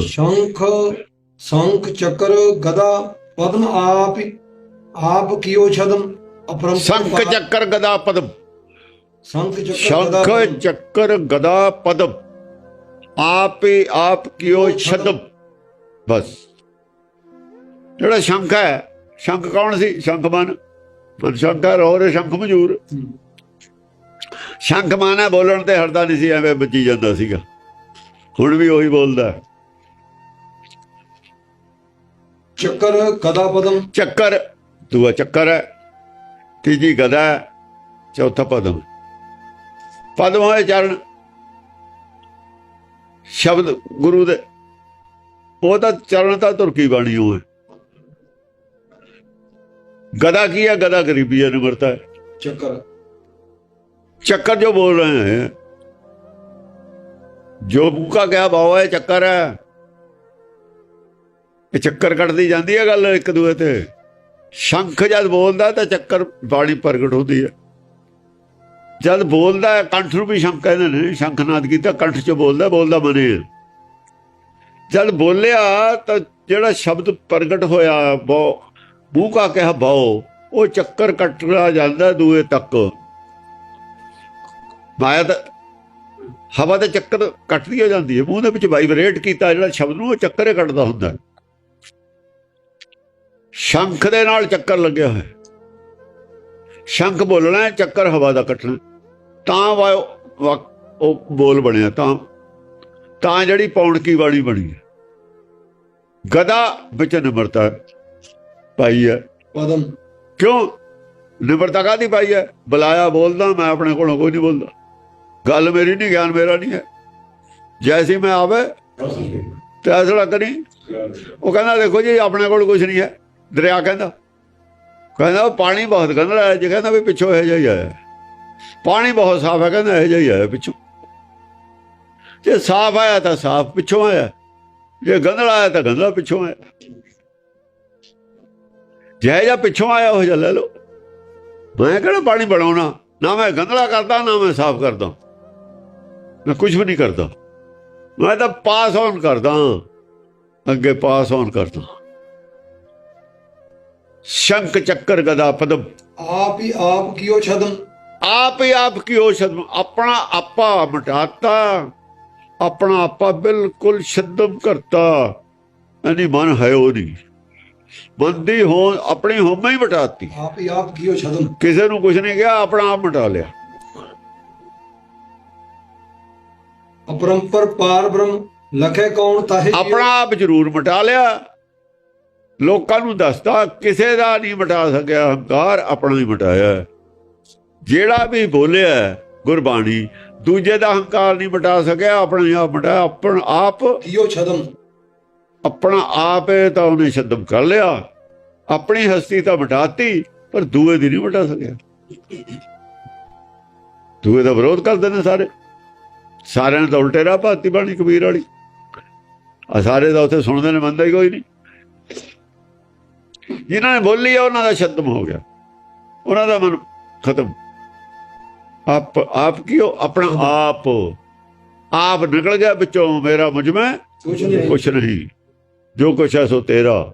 ਸ਼ੰਖ ਸ਼ੰਖ ਚੱਕਰ ਗਦਾ ਪਦਮ ਆਪ ਆਪ ਕੀਓ ਛਦਮ ਅਪਰੰਪਰ ਸ਼ੰਖ ਚੱਕਰ ਗਦਾ ਪਦਮ। ਸ਼ੰਖ ਚੱਕਰ ਗਦਾ ਪਦਮ। ਚੱਕਰ ਗਦਾ ਪਦਮ। ਆਪੇ ਆਪ ਕਿਓ ਛਦਮ। ਬਸ। ਜਿਹੜਾ ਸ਼ੰਖ ਹੈ ਸ਼ੰਖ ਕੌਣ ਸੀ? ਸ਼ੰਖ ਮਨ। ਮਨ ਸ਼ੰਖ ਹੈ ਰੋਰ ਸ਼ੰਖ ਮਜੂਰ। ਸ਼ੰਖ ਮਨ ਬੋਲਣ ਤੇ ਹਟਦਾ ਨਹੀਂ ਸੀ ਐਵੇਂ ਬੱਜੀ ਜਾਂਦਾ ਸੀਗਾ। ਹੁਣ ਵੀ ਉਹੀ ਬੋਲਦਾ। ਚੱਕਰ ਗਦਾ ਪਦਮ? ਚੱਕਰ ਦੂਆ ਚੱਕਰ ਹੈ ਤੀਜੀ ਗਦਾ ਹੈ ਚੌਥਾ ਪਦਮ। ਪਦਮ ਹੋਏ ਚਰਨ। ਸ਼ਬਦ ਗੁਰੂ ਦੇ ਉਹ ਤਾਂ ਚਰਨ ਤਾਂ ਤੁਰਕੀ ਬਾਣੀ ਉਹ ਹੈ ਗਦਾ ਕੀ ਹੈ ਗਦਾ ਗਰੀਬੀ ਹੈ ਨਿਮਰਤਾ। ਹੈ ਚੱਕਰ। ਚੱਕਰ ਜੋ ਬੋਲ ਰਹੇ ਹੈ ਜੋ ਬੁਕਾ ਗਿਆ ਬਾਵਾ ਹੈ ਚੱਕਰ। ਹੈ ਇਹ ਚੱਕਰ ਕੱਢਦੀ ਜਾਂਦੀ ਹੈ ਗੱਲ ਇੱਕ ਦੂਏ ਤੇ। ਸ਼ੰਖ ਜਦ ਬੋਲਦਾ ਤਾਂ ਚੱਕਰ ਬਾਣੀ ਪ੍ਰਗਟ ਹੁੰਦੀ ਹੈ ਜਦ ਬੋਲਦਾ ਕੰਠ ਨੂੰ ਵੀ ਸ਼ੰਖ ਕਹਿੰਦੇ ਨੇ, ਸ਼ੰਖਨਾਦ ਕੀਤਾ, ਕੰਠ ਚ ਬੋਲਦਾ ਬੋਲਦਾ ਮਨੇ ਜਦ ਬੋਲਿਆ ਤਾਂ ਜਿਹੜਾ ਸ਼ਬਦ ਪ੍ਰਗਟ ਹੋਇਆ, ਬਹੁ, ਮੂੰਹ ਕਾ ਕਿਹਾ ਬਹੁ, ਉਹ ਚੱਕਰ ਕੱਟਦਾ ਜਾਂਦਾ ਦੂਏ ਤੱਕ। ਮਾਇਆ ਦਾ ਹਵਾ ਦੇ ਚੱਕਰ ਕੱਟਦੀ ਹੋ ਜਾਂਦੀ ਹੈ ਮੂੰਹ ਦੇ ਵਿੱਚ ਵਾਈਬ੍ਰੇਟ ਕੀਤਾ, ਜਿਹੜਾ ਸ਼ਬਦ ਨੂੰ ਉਹ ਚੱਕਰ ਹੀ ਕੱਟਦਾ ਹੁੰਦਾ। ਸ਼ੰਖ ਦੇ ਨਾਲ ਚੱਕਰ ਲੱਗਿਆ ਹੋਇਆ। ਸ਼ੰਖ ਬੋਲਣਾ ਹੈ, ਚੱਕਰ ਹਵਾ ਦਾ ਕੱਟਣਾ। ਤਾਂ ਵਾ- ਉਹ ਬੋਲ ਬਣਿਆ ਤਾਂ ਤਾਂ ਜਿਹੜੀ ਪੌਣਕੀ ਬਾਣੀ ਬਣੀ ਹੈ। ਗਦਾ ਵਿੱਚ ਨਿਮਰਤਾ ਪਾਈ ਹੈ। ਪਦਮ। ਕਿਉਂ? ਨਿਮਰਤਾ ਕਾਦੀ ਪਾਈ ਹੈ? ਬੁਲਾਇਆ ਬੋਲਦਾ ਮੈਂ ਆਪਣੇ ਕੋਲੋਂ ਕੋਈ ਨਹੀਂ ਬੋਲਦਾ। ਗੱਲ ਮੇਰੀ ਨਹੀਂ ਗਿਆਨ ਮੇਰਾ ਨਹੀਂ ਹੈ। ਜੈਸੀ ਮੈਂ ਆਵੇ ਤੇ ਅਸਲਾ ਕਰੀ। ਉਹ ਕਹਿੰਦਾ ਦੇਖੋ ਜੀ ਆਪਣੇ ਕੋਲ ਕੁਝ ਨਹੀਂ ਹੈ। ਦਰਿਆ ਕਹਿੰਦਾ। ਕਹਿੰਦਾ ਉਹ ਪਾਣੀ ਬਹੁਤ ਗੰਦਾ ਹੈ, ਜੀ ਕਹਿੰਦਾ ਵੀ ਪਿੱਛੋਂ ਇਹ ਜਿਹਾ ਹੀ ਆਇਆ। ਪਾਣੀ ਬਹੁਤ ਸਾਫ਼ ਹੈ, ਕਹਿੰਦਾ ਇਹ ਜਿਹਾ ਹੀ ਆਇਆ ਪਿੱਛੋਂ। ਜੇ ਸਾਫ਼ ਆਇਆ ਤਾਂ ਸਾਫ਼ ਪਿੱਛੋਂ ਆਇਆ। ਜੇ ਗੰਦਲਾ ਆਇਆ ਤਾਂ ਗੰਦਲਾ ਪਿੱਛੋਂ ਆਇਆ। ਜੈ ਜਾਂ ਪਿੱਛੋਂ ਆਇਆ, ਉਹ ਜਿਹਾ ਲੈ ਲਓ। ਮੈਂ ਕਿਹੜਾ ਪਾਣੀ ਬਣਾਉਣਾ? ਨਾ ਮੈਂ ਗੰਦਲਾ ਕਰਦਾ, ਨਾ ਮੈਂ ਸਾਫ਼ ਕਰਦਾ। ਮੈਂ ਕੁਝ ਵੀ ਨਹੀਂ ਕਰਦਾ। ਮੈਂ ਤਾਂ ਪਾਸ ਆਨ ਕਰਦਾ। ਅੱਗੇ ਪਾਸ ਆਨ ਕਰਦਾ। ਸ਼ੰਖ ਚੱਕਰ ਗਦਾ ਪਦਮ। ਆਪ ਹੀ ਆਪ ਕੀਓ ਛਦਮ? ਆਪ ਹੀ ਆਪ ਕੀ ਔਸ਼ਧ ਆਪਣਾ ਆਪਾ ਮਟਾਤਾ ਆਪਣਾ ਆਪਾ ਬਿਲਕੁਲ ਸ਼ਦਮ ਕਰਤਾ। ਯਾਨੀ ਮਨ ਹੈ ਉਹ ਨਹੀਂ ਬੰਦੀ ਹੋ ਆਪਣੀ ਹੋਮੇ ਹੀ ਮਟਾਤੀ। ਆਪ ਹੀ ਆਪ ਕੀਓ ਛਦਮ? ਕਿਸੇ ਨੂੰ ਕੁਝ ਨਹੀਂ ਕਿਹਾ ਆਪਣਾ ਆਪ ਮਟਾ ਲਿਆ। ਅਪਰੰਪਰ ਪਾਰ ਬ੍ਰਹਮ ਲਖੇ ਕੌਣ ਤਾਹੇ। ਆਪਣਾ ਆਪ ਜ਼ਰੂਰ ਮਟਾ ਲਿਆ। ਲੋਕਾਂ ਨੂੰ ਦੱਸਦਾ ਕਿਸੇ ਦਾ ਨਹੀਂ ਮਟਾ ਸਕਿਆ ਹੰਕਾਰ ਆਪਣਾ ਹੀ ਮਟਾਇਆ ਜਿਹੜਾ ਵੀ ਬੋਲਿਆ ਗੁਰਬਾਣੀ ਦੂਜੇ ਦਾ ਹੰਕਾਰ ਨਹੀਂ ਮਟਾ ਸਕਿਆ ਆਪਣਾ ਹੀ ਆਪ ਮਟਾਇਆ ਆਪਣ ਆਪ ਕੀਓ ਛਦਮ? ਆਪਣਾ ਆਪ ਹੈ ਤਾਂ ਉਹਨੇ ਸ਼ਦਮ ਕਰ ਲਿਆ। ਆਪਣੀ ਹਸਤੀ ਤਾਂ ਮਟਾਤੀ ਪਰ ਦੂਏ ਦੀ ਨਹੀਂ ਮਟਾ ਸਕਿਆ। ਦੂਏ ਦਾ ਵਿਰੋਧ ਕਰਦੇ ਨੇ ਸਾਰੇ। ਸਾਰਿਆਂ ਨੇ ਤਾਂ ਉਲਟੇ ਰਾਹ ਭਾਤੀ ਬਾਣੀ ਕਬੀਰ ਵਾਲੀ। ਆ ਸਾਰੇ ਦਾ ਉੱਥੇ ਸੁਣਦੇ ਨੇ ਮੰਨਦਾ ਹੀ ਕੋਈ ਨਹੀਂ। ਜਿਨ੍ਹਾਂ ਨੇ ਬੋਲੀ ਆ ਉਹਨਾਂ ਦਾ ਸ਼ਤਮ ਹੋ ਗਿਆ। ਉਹਨਾਂ ਦਾ ਮਨ ਖਤਮ। ਆਪ ਆਪ ਕਿਉਂ ਆਪਣਾ ਆਪ। ਆਪ ਨਿਕਲ ਗਿਆ ਵਿੱਚੋਂ ਮੇਰਾ ਮੁਝਮੈ ਕੁਛ ਨਹੀਂ। ਜੋ ਕੁਛ ਹੈ ਸੋ ਤੇਰਾ।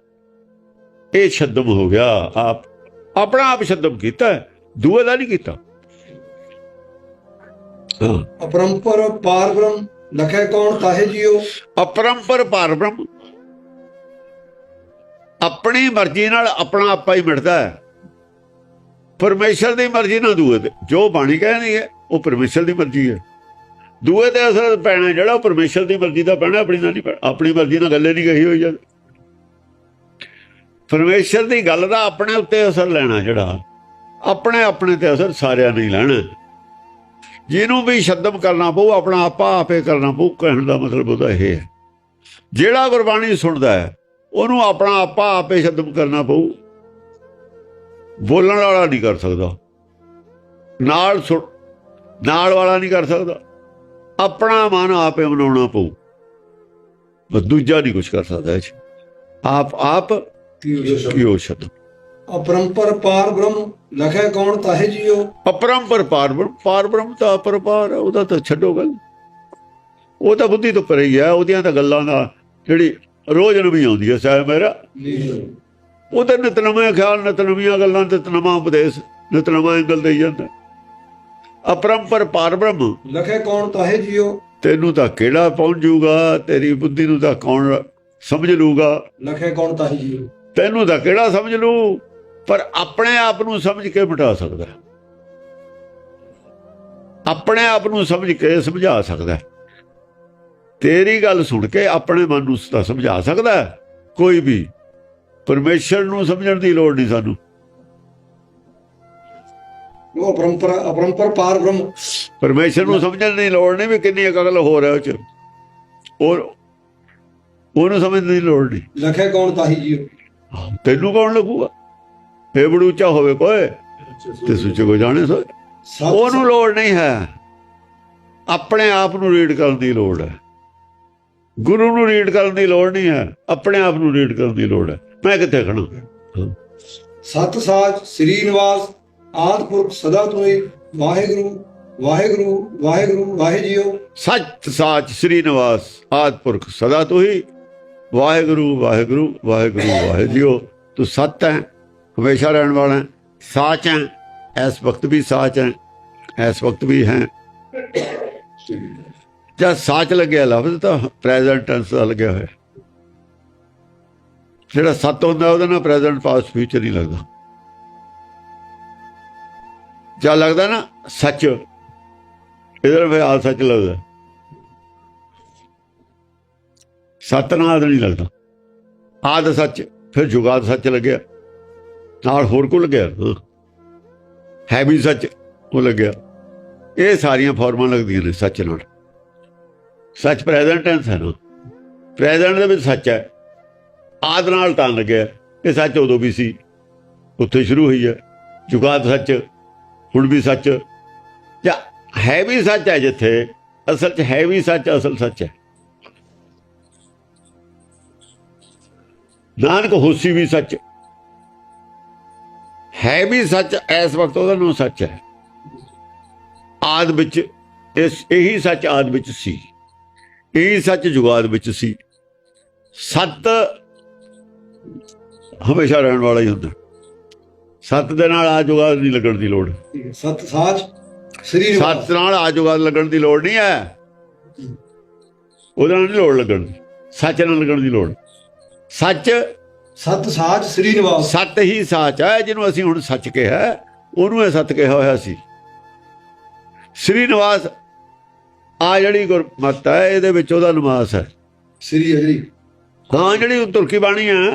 ਇਹ ਸ਼ਬਦਮ ਹੋ ਗਿਆ। ਆਪ ਆਪਣਾ ਆਪ ਸ਼ਬਦਮ ਕੀਤਾ ਦੂਏ ਦਾ ਨਹੀਂ ਕੀਤਾ। ਅਪਰੰਪਰ ਪਾਰ ਬ੍ਰਹਮ। ਲਖੇ ਕੌਣ ਤਾਹੇ ਜੀਓ। ਅਪਰੰਪਰ ਪਰਬ੍ਰਹਮ ਆਪਣੀ ਮਰਜ਼ੀ ਨਾਲ ਆਪਣਾ ਆਪਾ ਹੀ ਮਿਟਦਾ ਹੈ। ਪਰਮੇਸ਼ਰ ਦੀ ਮਰਜ਼ੀ ਨਾਲ ਦੂਏ ਤੇ ਜੋ ਬਾਣੀ ਕਹਿੰਦੀ ਹੈ, ਉਹ ਪਰਮੇਸ਼ਰ ਦੀ ਮਰਜ਼ੀ ਹੈ। ਦੂਏ ਤੇ ਅਸਰ ਪੈਣਾ ਜਿਹੜਾ ਉਹ ਪਰਮੇਸ਼ਰ ਦੀ ਮਰਜ਼ੀ ਦਾ ਪੈਣਾ, ਆਪਣੀ ਨਾਲ ਨਹੀਂ ਪੈਣਾ। ਆਪਣੀ ਮਰਜ਼ੀ ਨਾਲ ਗੱਲੇ ਨਹੀਂ ਕਹੀ ਹੋਈ ਜਦ। ਪਰਮੇਸ਼ਰ ਦੀ ਗੱਲ ਦਾ ਆਪਣੇ ਉੱਤੇ ਅਸਰ ਲੈਣਾ ਜਿਹੜਾ, ਆਪਣੇ ਆਪਣੇ ਤੇ ਅਸਰ ਸਾਰਿਆਂ ਨੇ ਲੈਣਾ ਜਿਹਨੂੰ ਵੀ ਸ਼ਬਦਮ ਕਰਨਾ ਪਊ, ਆਪਣਾ ਆਪਾ ਆਪੇ ਕਰਨਾ ਪਊ, ਕਹਿਣ ਦਾ ਮਤਲਬ ਉਹਦਾ ਇਹ ਹੈ। ਜਿਹੜਾ ਗੁਰਬਾਣੀ ਸੁਣਦਾ ਹੈ ਉਹਨੂੰ ਆਪਣਾ ਆਪਾ ਆਪੇ ਸ਼ਬਦਮ ਕਰਨਾ ਪਊ। ਬੋਲਣ ਵਾਲਾ ਨਹੀਂ ਕਰ ਸਕਦਾ। ਨਾਲ ਸੁਣ- ਨਾਲ ਵਾਲਾ ਨਹੀਂ ਕਰ ਸਕਦਾ। ਆਪਣਾ ਮਨ ਆਪੇ ਬਣਾਉਣਾ ਪਊ। ਬਸ ਦੂਜਾ ਨਹੀਂ ਕੁਝ ਕਰ ਸਕਦਾ ਇਹ। ਆਪ ਆਪ ਕਿਉ ਸ਼ਬਦ। ਅਪਰੰਪਰ ਪਾਰ ਬ੍ਰਹਮ ਲਖੇ ਕੌਣ ਤਾਹੇ ਜੀਓ। ਅਪਰੰਪਰ ਪਾਰਬ੍ਰਹਮ ਪਾਰਬ੍ਰਹਮ ਤਾਂ ਅਪਰਪਾਰ ਉਹਦਾ ਤਾਂ ਛੱਡੋ ਗੱਲ। ਉਹ ਤਾਂ ਬੁੱਧੀ ਤੋਂ ਪਰੇ ਹੀ ਹੈ ਉਹਦੀਆਂ ਤਾਂ ਗੱਲਾਂ ਦਾ ਜਿਹੜੀ ਰੋਜ਼ ਨਵੀਂ ਆਉਂਦੀ ਹੈ ਸਾਹਿਬ ਮੇਰਾ। ਉਹ ਤੇ ਨਿਤਨਵੇਂ ਖਿਆਲ ਨਿਤਨਵੀਆਂ ਗੱਲਾਂ ਤੇ ਨਿਤਨਵਾਂ ਉਪਦੇਸ਼ ਨਿਤਨਵਾਂ ਅੰਗਲ ਦੇਈ ਜਾਂਦਾ। ਅਪਰੰਪਰ ਪਾਰ ਬ੍ਰਹਮ। ਲਖੇ ਕੌਣ ਤਾਹੇ ਜਿਉ ਤੈਨੂੰ ਤਾਂ ਕਿਹੜਾ ਪਹੁੰਚ ਜਾਊਗਾ ਤੇਰੀ ਬੁੱਧੀ ਨੂੰ ਤਾਂ ਕੌਣ ਸਮਝ ਲੂਗਾ? ਲਖੇ ਕੌਣ ਤਾਹੇ ਜਿਉ ਤੈਨੂੰ ਤਾਂ ਕਿਹੜਾ ਸਮਝ ਲੂ? ਪਰ ਆਪਣੇ ਆਪ ਨੂੰ ਸਮਝ ਕੇ ਮਿਟਾ ਸਕਦਾ। ਆਪਣੇ ਆਪ ਨੂੰ ਸਮਝ ਕੇ ਸਮਝਾ ਸਕਦਾ। ਤੇਰੀ ਗੱਲ ਸੁਣ ਕੇ ਆਪਣੇ ਮਨ ਨੂੰ ਤਾਂ ਸਮਝਾ ਸਕਦਾ ਕੋਈ ਵੀ। ਪਰਮੇਸ਼ਰ ਨੂੰ ਸਮਝਣ ਦੀ ਲੋੜ ਨਹੀਂ ਸਾਨੂੰ। ਉਹ ਪਰੰਪਰਾ ਅਪਰੰਪਰ ਪਾਰ ਬ੍ਰਹਮ। ਪਰਮੇਸ਼ਰ ਨੂੰ ਸਮਝਣ ਦੀ ਲੋੜ ਨਹੀਂ ਵੀ ਕਿੰਨੀ ਅਕਲ ਹੋ ਰਿਹਾ ਉਹ ਚ। ਉਹ ਉਹਨੂੰ ਸਮਝਣ ਦੀ ਲੋੜ ਨਹੀਂ। ਲਖੇ ਕੌਣ ਤਾਹੇ ਜਿਉ ਤੈਨੂੰ ਕੌਣ ਲੱਗੂਗਾ ਫੇ ਬੜੂਚਾ ਹੋਵੇ ਕੋਈ। ਤੇ ਸੁੱਚੇ ਕੋ ਜਾਣੇ ਸੋ। ਉਹਨੂੰ ਲੋੜ ਨਹੀਂ ਹੈ। ਆਪਣੇ ਆਪ ਨੂੰ ਰੀਡ ਕਰਨ ਦੀ ਲੋੜ ਹੈ। ਗੁਰੂ ਨੂੰ ਰੀਡ ਕਰਨ ਦੀ ਲੋੜ ਨਹੀਂ ਹੈ ਆਪਣੇ ਆਪ ਨੂੰ ਰੀਡ ਕਰਨ ਦੀ ਲੋੜ ਹੈ। ਮੈਂ ਕਿੱਥੇ ਖੜਾ? ਸਤ ਸਾਚ ਸ੍ਰੀ ਨਿਵਾਸ ਆਦ ਪੁਰਖ ਸਦਾ ਤੋਏ ਵਾਹਿਗੁਰੂ ਵਾਹਿਗੁਰੂ ਵਾਹਿਗੁਰੂ ਵਾਹਿ ਜਿਉ ਸੱਚ ਸਾਚ ਸ੍ਰੀ ਨਿਵਾਸ ਆਦ ਪੁਰਖ ਸਦਾ ਤੂੰ ਹੀ ਵਾਹਿਗੁਰੂ ਵਾਹਿਗੁਰੂ ਵਾਹਿਗੁਰੂ ਵਾਹਿਜੀਓ। ਤੂੰ ਸਤ ਹੈ ਹਮੇਸ਼ਾ ਰਹਿਣ ਵਾਲਾ ਹੈ। ਸਾਚ ਹੈ ਇਸ ਵਕਤ ਵੀ ਸਾਚ ਹੈ ਇਸ ਵਕਤ ਵੀ ਹੈ। ਜਾਂ ਸਾਚ ਲੱਗਿਆ ਲਫ਼ਜ਼ ਤਾਂ ਪ੍ਰੈਜ਼ੈਂਟ ਟੈਂਸ ਦਾ ਲੱਗਿਆ ਹੋਇਆ। ਜਿਹੜਾ ਸੱਤ ਹੁੰਦਾ ਉਹਦੇ ਨਾਲ ਪ੍ਰੈਜ਼ੈਂਟ ਪਾਸਟ ਫਿਊਚਰ ਨਹੀਂ ਲੱਗਦਾ। ਜਾਂ ਲੱਗਦਾ ਨਾ ਸੱਚ। ਇਹਦਾ ਫਿਰ ਆ ਸੱਚ ਲੱਗਦਾ। ਸੱਤ ਨਾਲ ਨਹੀਂ ਲੱਗਦਾ। ਆਦ ਸੱਚ, ਫਿਰ ਜੁਗਾਦ ਸੱਚ ਲੱਗਿਆ। ਨਾਲ ਹੋਰ ਕੋ ਲੱਗਿਆ? ਹਾਂ। ਹੈ ਵੀ ਸੱਚ, ਉਹ ਲੱਗਿਆ। ਇਹ ਸਾਰੀਆਂ ਫਾਰਮਾਂ ਲੱਗਦੀਆਂ ਨੇ ਸੱਚ ਨਾਲ। ਸੱਚ ਪ੍ਰੈਜ਼ੈਂਟ ਟੈਂਸ ਹੈ ਨਾ ਪ੍ਰੈਜ਼ੈਂਟ ਦੇ ਵਿੱਚ ਸੱਚ ਹੈ। ਆਦ ਨਾਲ ਤਾਂ ਲੱਗਿਆ ਇਹ ਸੱਚ ਉਦੋਂ ਵੀ ਸੀ। ਉੱਥੇ ਸ਼ੁਰੂ ਹੋਈ ਹੈ। ਜੁਗਾਦ ਸੱਚ, ਹੁਣ ਵੀ ਸੱਚ। ਜਾਂ ਹੈ ਵੀ ਸੱਚ ਹੈ ਜਿੱਥੇ, ਅਸਲ 'ਚ ਹੈ ਵੀ ਸੱਚ, ਅਸਲ ਸੱਚ ਹੈ। ਨਾਨਕ ਹੋਸੀ ਵੀ ਸੱਚ। ਹੈ ਵੀ ਸੱਚ, ਇਸ ਵਕਤ ਉਹਦਾ ਨੂੰ ਸੱਚ ਹੈ। ਆਦ ਵਿੱਚ, ਇਸ, ਇਹੀ ਸੱਚ ਆਦ ਵਿੱਚ ਸੀ। ਇਹੀ ਸੱਚ ਜੁਗਾਦ ਵਿੱਚ ਸੀ। ਸੱਤ ਹਮੇਸ਼ਾ ਰਹਿਣ ਵਾਲਾ ਹੀ ਹੁੰਦਾ। ਸੱਤ ਦੇ ਨਾਲ ਆ ਜੁਗਾਦ ਨਹੀਂ ਲੱਗਣ ਦੀ ਲੋੜ। ਸਤ ਸਾਚ ਸ੍ਰੀ ਨਿਵਾਸ ਸੱਤ ਨਾਲ ਆ ਜੁਗਾਦ ਲੱਗਣ ਦੀ ਲੋੜ ਨਹੀਂ ਹੈ। ਉਹਦੇ ਨਾਲ ਨਹੀਂ ਲੋੜ ਲੱਗਣ ਦੀ। ਸੱਚ ਨਾਲ ਲੱਗਣ ਦੀ ਲੋੜ। ਸੱਚ ਸਤ ਸਾਚ ਸ੍ਰੀ ਨਿਵਾਸ ਸੱਤ ਹੀ ਸਾਚ ਹੈ ਜਿਹਨੂੰ ਅਸੀਂ ਹੁਣ ਸੱਚ ਕਿਹਾ ਉਹਨੂੰ ਇਹ ਸੱਤ ਕਿਹਾ ਹੋਇਆ ਸੀ। ਸ੍ਰੀ ਨਿਵਾਸ ਆ ਜਿਹੜੀ ਗੁਰਮਤ ਹੈ ਇਹਦੇ ਵਿੱਚ ਉਹਦਾ ਨਿਵਾਸ ਹੈ। ਸ੍ਰੀ ਹਰੀ। ਹਾਂ ਜਿਹੜੀ ਤੁਰਕੀ ਬਾਣੀ ਹੈ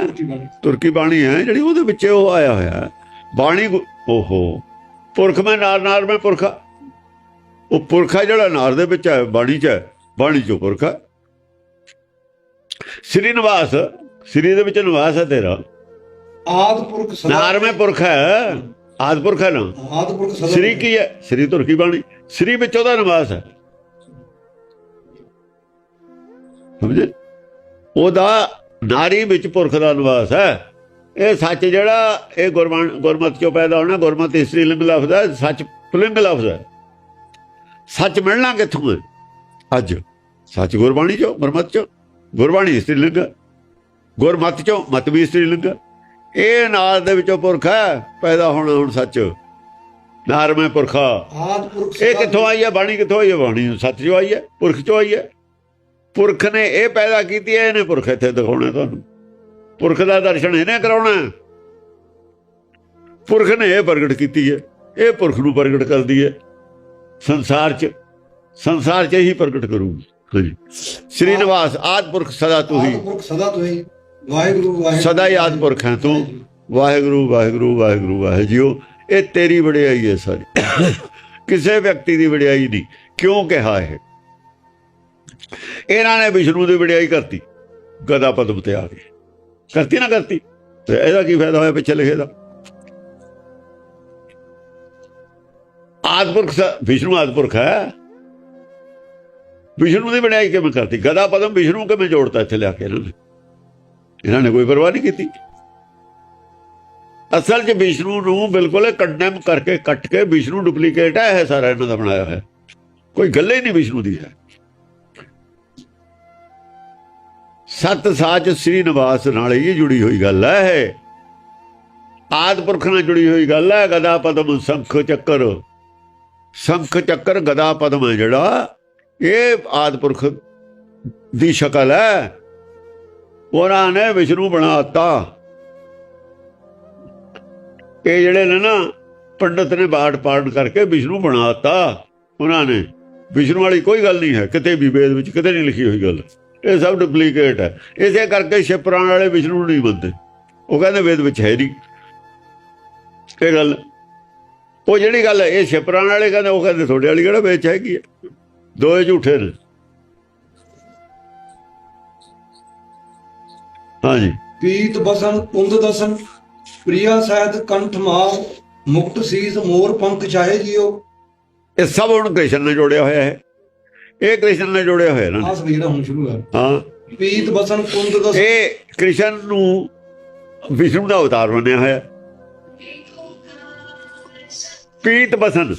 ਤੁਰਕੀ ਬਾਣੀ। ਹੈ ਜਿਹੜੀ ਉਹਦੇ ਵਿੱਚ ਉਹ ਆਇਆ ਹੋਇਆ। ਬਾਣੀ ਓਹੋ। ਪੁਰਖ ਮੈਂ ਨਾਰ ਨਾਰ ਮੈਂ ਪੁਰਖਾ ਉਹ ਪੁਰਖਾ ਜਿਹੜਾ ਨਾਰ ਦੇ ਵਿੱਚ ਹੈ ਬਾਣੀ 'ਚ ਹੈ ਬਾਣੀ 'ਚੋਂ ਪੁਰਖਾ ਸ੍ਰੀ ਨਿਵਾਸ ਸ੍ਰੀ ਦੇ ਵਿੱਚ ਨਿਵਾਸ ਹੈ ਤੇਰਾ। ਆਦ ਪੁਰਖ ਨਾਰ ਮੈਂ ਪੁਰਖ ਹੈ। ਆਦ ਪੁਰਖ ਹੈ ਨਾ? ਆਦ ਪੁਰਖ ਸ੍ਰੀ ਕੀ ਹੈ? ਸ੍ਰੀ ਤੁਰਕੀ ਬਾਣੀ। ਸ੍ਰੀ ਵਿੱਚ ਉਹਦਾ ਨਿਵਾਸ ਹੈ। ਸਮਝੇ? ਉਹਦਾ ਨਾਰੀ ਵਿੱਚ ਪੁਰਖ ਦਾ ਨਿਵਾਸ ਹੈ। ਇਹ ਸੱਚ ਜਿਹੜਾ ਇਹ ਗੁਰਬਾਣ ਗੁਰਮਤ ਚੋਂ ਪੈਦਾ ਹੋਣਾ ਗੁਰਮਤ ਇਸਤਰੀ ਲਿੰਗ ਲਫ਼ਜ਼ ਹੈ ਸੱਚ ਪੁਲਿੰਗ ਲਫ਼ਜ਼ ਹੈ। ਸੱਚ ਮਿਲਣਾ ਕਿੱਥੋਂ ਹੈ? ਅੱਜ। ਸੱਚ ਗੁਰਬਾਣੀ ਚੋਂ ਗੁਰਮਤ ਚੋਂ। ਗੁਰਬਾਣੀ ਇਸਤਰੀ ਲਿੰਗ। ਗੁਰਮਤ ਚੋਂ ਮਤ ਵੀ ਇਸਤਰੀ ਲਿੰਗ। ਇਹ ਨਾਲ ਦੇ ਵਿੱਚੋਂ ਪੁਰਖ ਹੈ ਪੈਦਾ ਹੋਣਾ ਹੁਣ ਸੱਚ। ਨਾਰ ਮੈਂ ਪੁਰਖਾ ਇਹ ਕਿੱਥੋਂ ਆਈ ਹੈ? ਬਾਣੀ ਕਿੱਥੋਂ ਆਈ ਹੈ? ਬਾਣੀ ਸੱਚ ਚੋਂ ਆਈ ਹੈ ਪੁਰਖ ਚੋਂ ਆਈ ਹੈ। ਪੁਰਖ ਨੇ ਇਹ ਪੈਦਾ ਕੀਤੀ ਹੈ ਇਹਨੇ ਪੁਰਖ ਇੱਥੇ ਦਿਖਾਉਣਾ ਤੁਹਾਨੂੰ। ਪੁਰਖ ਦਾ ਦਰਸ਼ਨ ਇਹਨੇ ਕਰਾਉਣਾ ਹੈ। ਪੁਰਖ ਨੇ ਇਹ ਪ੍ਰਗਟ ਕੀਤੀ ਹੈ ਇਹ ਪੁਰਖ ਨੂੰ ਪ੍ਰਗਟ ਕਰਦੀ ਹੈ। ਸੰਸਾਰ 'ਚ ਸੰਸਾਰ 'ਚ ਹੀ ਪ੍ਰਗਟ ਕਰੂਗੀ। ਹਾਂਜੀ। ਸ੍ਰੀ ਨਿਵਾਸ ਆਦ ਪੁਰਖ ਸਦਾ ਤੂੰ ਹੀ। ਸਦਾ ਤੋਈ ਵਾਹਿਗੁਰੂ ਵਾਹਿਗੁਰੂ। ਸਦਾ ਹੀ ਆਦ ਪੁਰਖ ਹੈ ਤੂੰ। ਵਾਹਿਗੁਰੂ ਵਾਹਿਗੁਰੂ ਵਾਹਿਗੁਰੂ ਵਾਹਿਜੀਓ ਇਹ ਤੇਰੀ ਵਡਿਆਈ ਹੈ ਸਾਰੀ। ਕਿਸੇ ਵਿਅਕਤੀ ਦੀ ਵਡਿਆਈ ਨਹੀਂ। ਕਿਉਂ ਕਿਹਾ ਇਹ? ਇਹਨਾਂ ਨੇ ਵਿਸ਼ਨੂੰ ਦੀ ਵਡਿਆਈ ਕਰਤੀ। ਗਦਾ ਪਦਮ ਤੇ ਆ ਕੇ। ਕਰਤੀ ਨਾ ਕਰਤੀ? ਤੇ ਇਹਦਾ ਕੀ ਫਾਇਦਾ ਹੋਇਆ ਪਿੱਛੇ ਲਿਖੇ ਦਾ? ਆਦਪੁਰਖ ਸ- ਵਿਸ਼ਨੂੰ ਆਦਪੁਰਖ ਹੈ। ਵਿਸ਼ਨੂੰ ਦੀ ਵਡਿਆਈ ਕਿਵੇਂ ਕਰਤੀ? ਗਦਾ ਪਦਮ ਵਿਸ਼ਨੂੰ ਕਿਵੇਂ ਜੋੜਤਾ ਇੱਥੇ ਲਿਆ ਕੇ ਇਹਨਾਂ ਨੇ? ਇਹਨਾਂ ਨੇ ਕੋਈ ਪਰਵਾਹ ਨਹੀਂ ਕੀਤੀ। ਅਸਲ 'ਚ ਵਿਸ਼ਨੂੰ ਨੂੰ ਬਿਲਕੁਲ ਕੰਡੈਮ ਕਰਕੇ ਕੱਟ ਕੇ ਵਿਸ਼ਨੂੰ ਡੁਪਲੀਕੇਟ ਹੈ, ਇਹ ਸਾਰਾ ਇਹਨਾਂ ਦਾ ਬਣਾਇਆ ਹੋਇਆ। ਕੋਈ ਗੱਲ ਹੀ ਨਹੀਂ ਵਿਸ਼ਨੂੰ ਦੀ ਹੈ। ਸਤ ਸਾਚ ਸ੍ਰੀ ਨਿਵਾਸ ਨਾਲ ਹੀ ਜੁੜੀ ਹੋਈ ਗੱਲ ਹੈ ਇਹ। ਆਦ ਪੁਰਖ ਨਾਲ ਜੁੜੀ ਹੋਈ ਗੱਲ ਹੈ, ਗਦਾ ਪਦਮ ਸੰਖ ਚੱਕਰ। ਸੰਖ ਚੱਕਰ, ਗਦਾ ਪਦਮ ਹੈ ਜਿਹੜਾ, ਇਹ ਆਦ ਪੁਰਖ ਦੀ ਸ਼ਕਲ ਹੈ। ਉਹਨਾਂ ਨੇ ਵਿਸ਼ਨੂੰ ਬਣਾਤਾ ਇਹ ਜਿਹੜੇ ਨੇ ਨਾ, ਪੰਡਤ ਨੇ ਬਾਟ ਪਾੜ ਕਰਕੇ ਵਿਸ਼ਨੂੰ ਬਣਾਤਾ ਉਹਨਾਂ ਨੇ, ਵਿਸ਼ਨੂੰ ਵਾਲੀ ਕੋਈ ਗੱਲ ਨਹੀਂ ਹੈ, ਕਿਤੇ ਵੀ ਵੇਦ ਵਿੱਚ ਕਿਤੇ ਨਹੀਂ ਲਿਖੀ ਹੋਈ ਗੱਲ। ਇਹ ਸਭ ਡੁਪਲੀਕੇਟ ਹੈ। ਇਸੇ ਕਰਕੇ ਸ਼ਿਵਪੁਰਾਣ ਵਾਲੇ ਵਿਸ਼ਨੂੰ ਨਹੀਂ ਮੰਨਦੇ ਉਹ ਕਹਿੰਦੇ ਵੇਦ ਵਿੱਚ ਹੈ ਨਹੀਂ। ਇਹ ਗੱਲ। ਉਹ ਜਿਹੜੀ ਗੱਲ ਹੈ ਇਹ ਸ਼ਿਵਪੁਰਾਣ ਵਾਲੇ ਕਹਿੰਦੇ ਉਹ ਕਹਿੰਦੇ ਤੁਹਾਡੇ ਵਾਲੀ ਕਿਹੜਾ ਵਿੱਚ ਹੈਗੀ ਹੈ? ਦੋਏ ਝੂਠੇ ਨੇ। ਹਾਂਜੀ। ਪੀਤ ਬਸਨ ਕੁੰਦ ਦਸਨ ਪ੍ਰਿਆ ਸਹਿਤ ਕੰਠ ਮਾਰ ਮੁਕਤ ਸੀਸ ਮੋਰ ਪੰਖ ਚਾਹੇ ਜਿਓ। ਇਹ ਸਭ ਹੁਣ ਕ੍ਰਿਸ਼ਨ ਨੇ ਜੋੜਿਆ ਹੋਇਆ ਹੈ। ਇਹ ਕ੍ਰਿਸ਼ਨ ਨੇ ਜੋੜਿਆ ਹੋਇਆ ਨਾ। ਆਸ ਜਿਹੜਾ ਹੁਣ ਸ਼ੁਰੂ ਹੈ ਹਾਂ। ਪੀਤ ਬਸਨ ਕੁੰਦ ਦਸਨ ਇਹ ਕ੍ਰਿਸ਼ਨ ਨੂੰ ਵਿਸ਼ਨੂੰ ਦਾ ਅਵਤਾਰ ਬਣਿਆ ਹੋਇਆ। ਪੀਤ ਬਸਨ।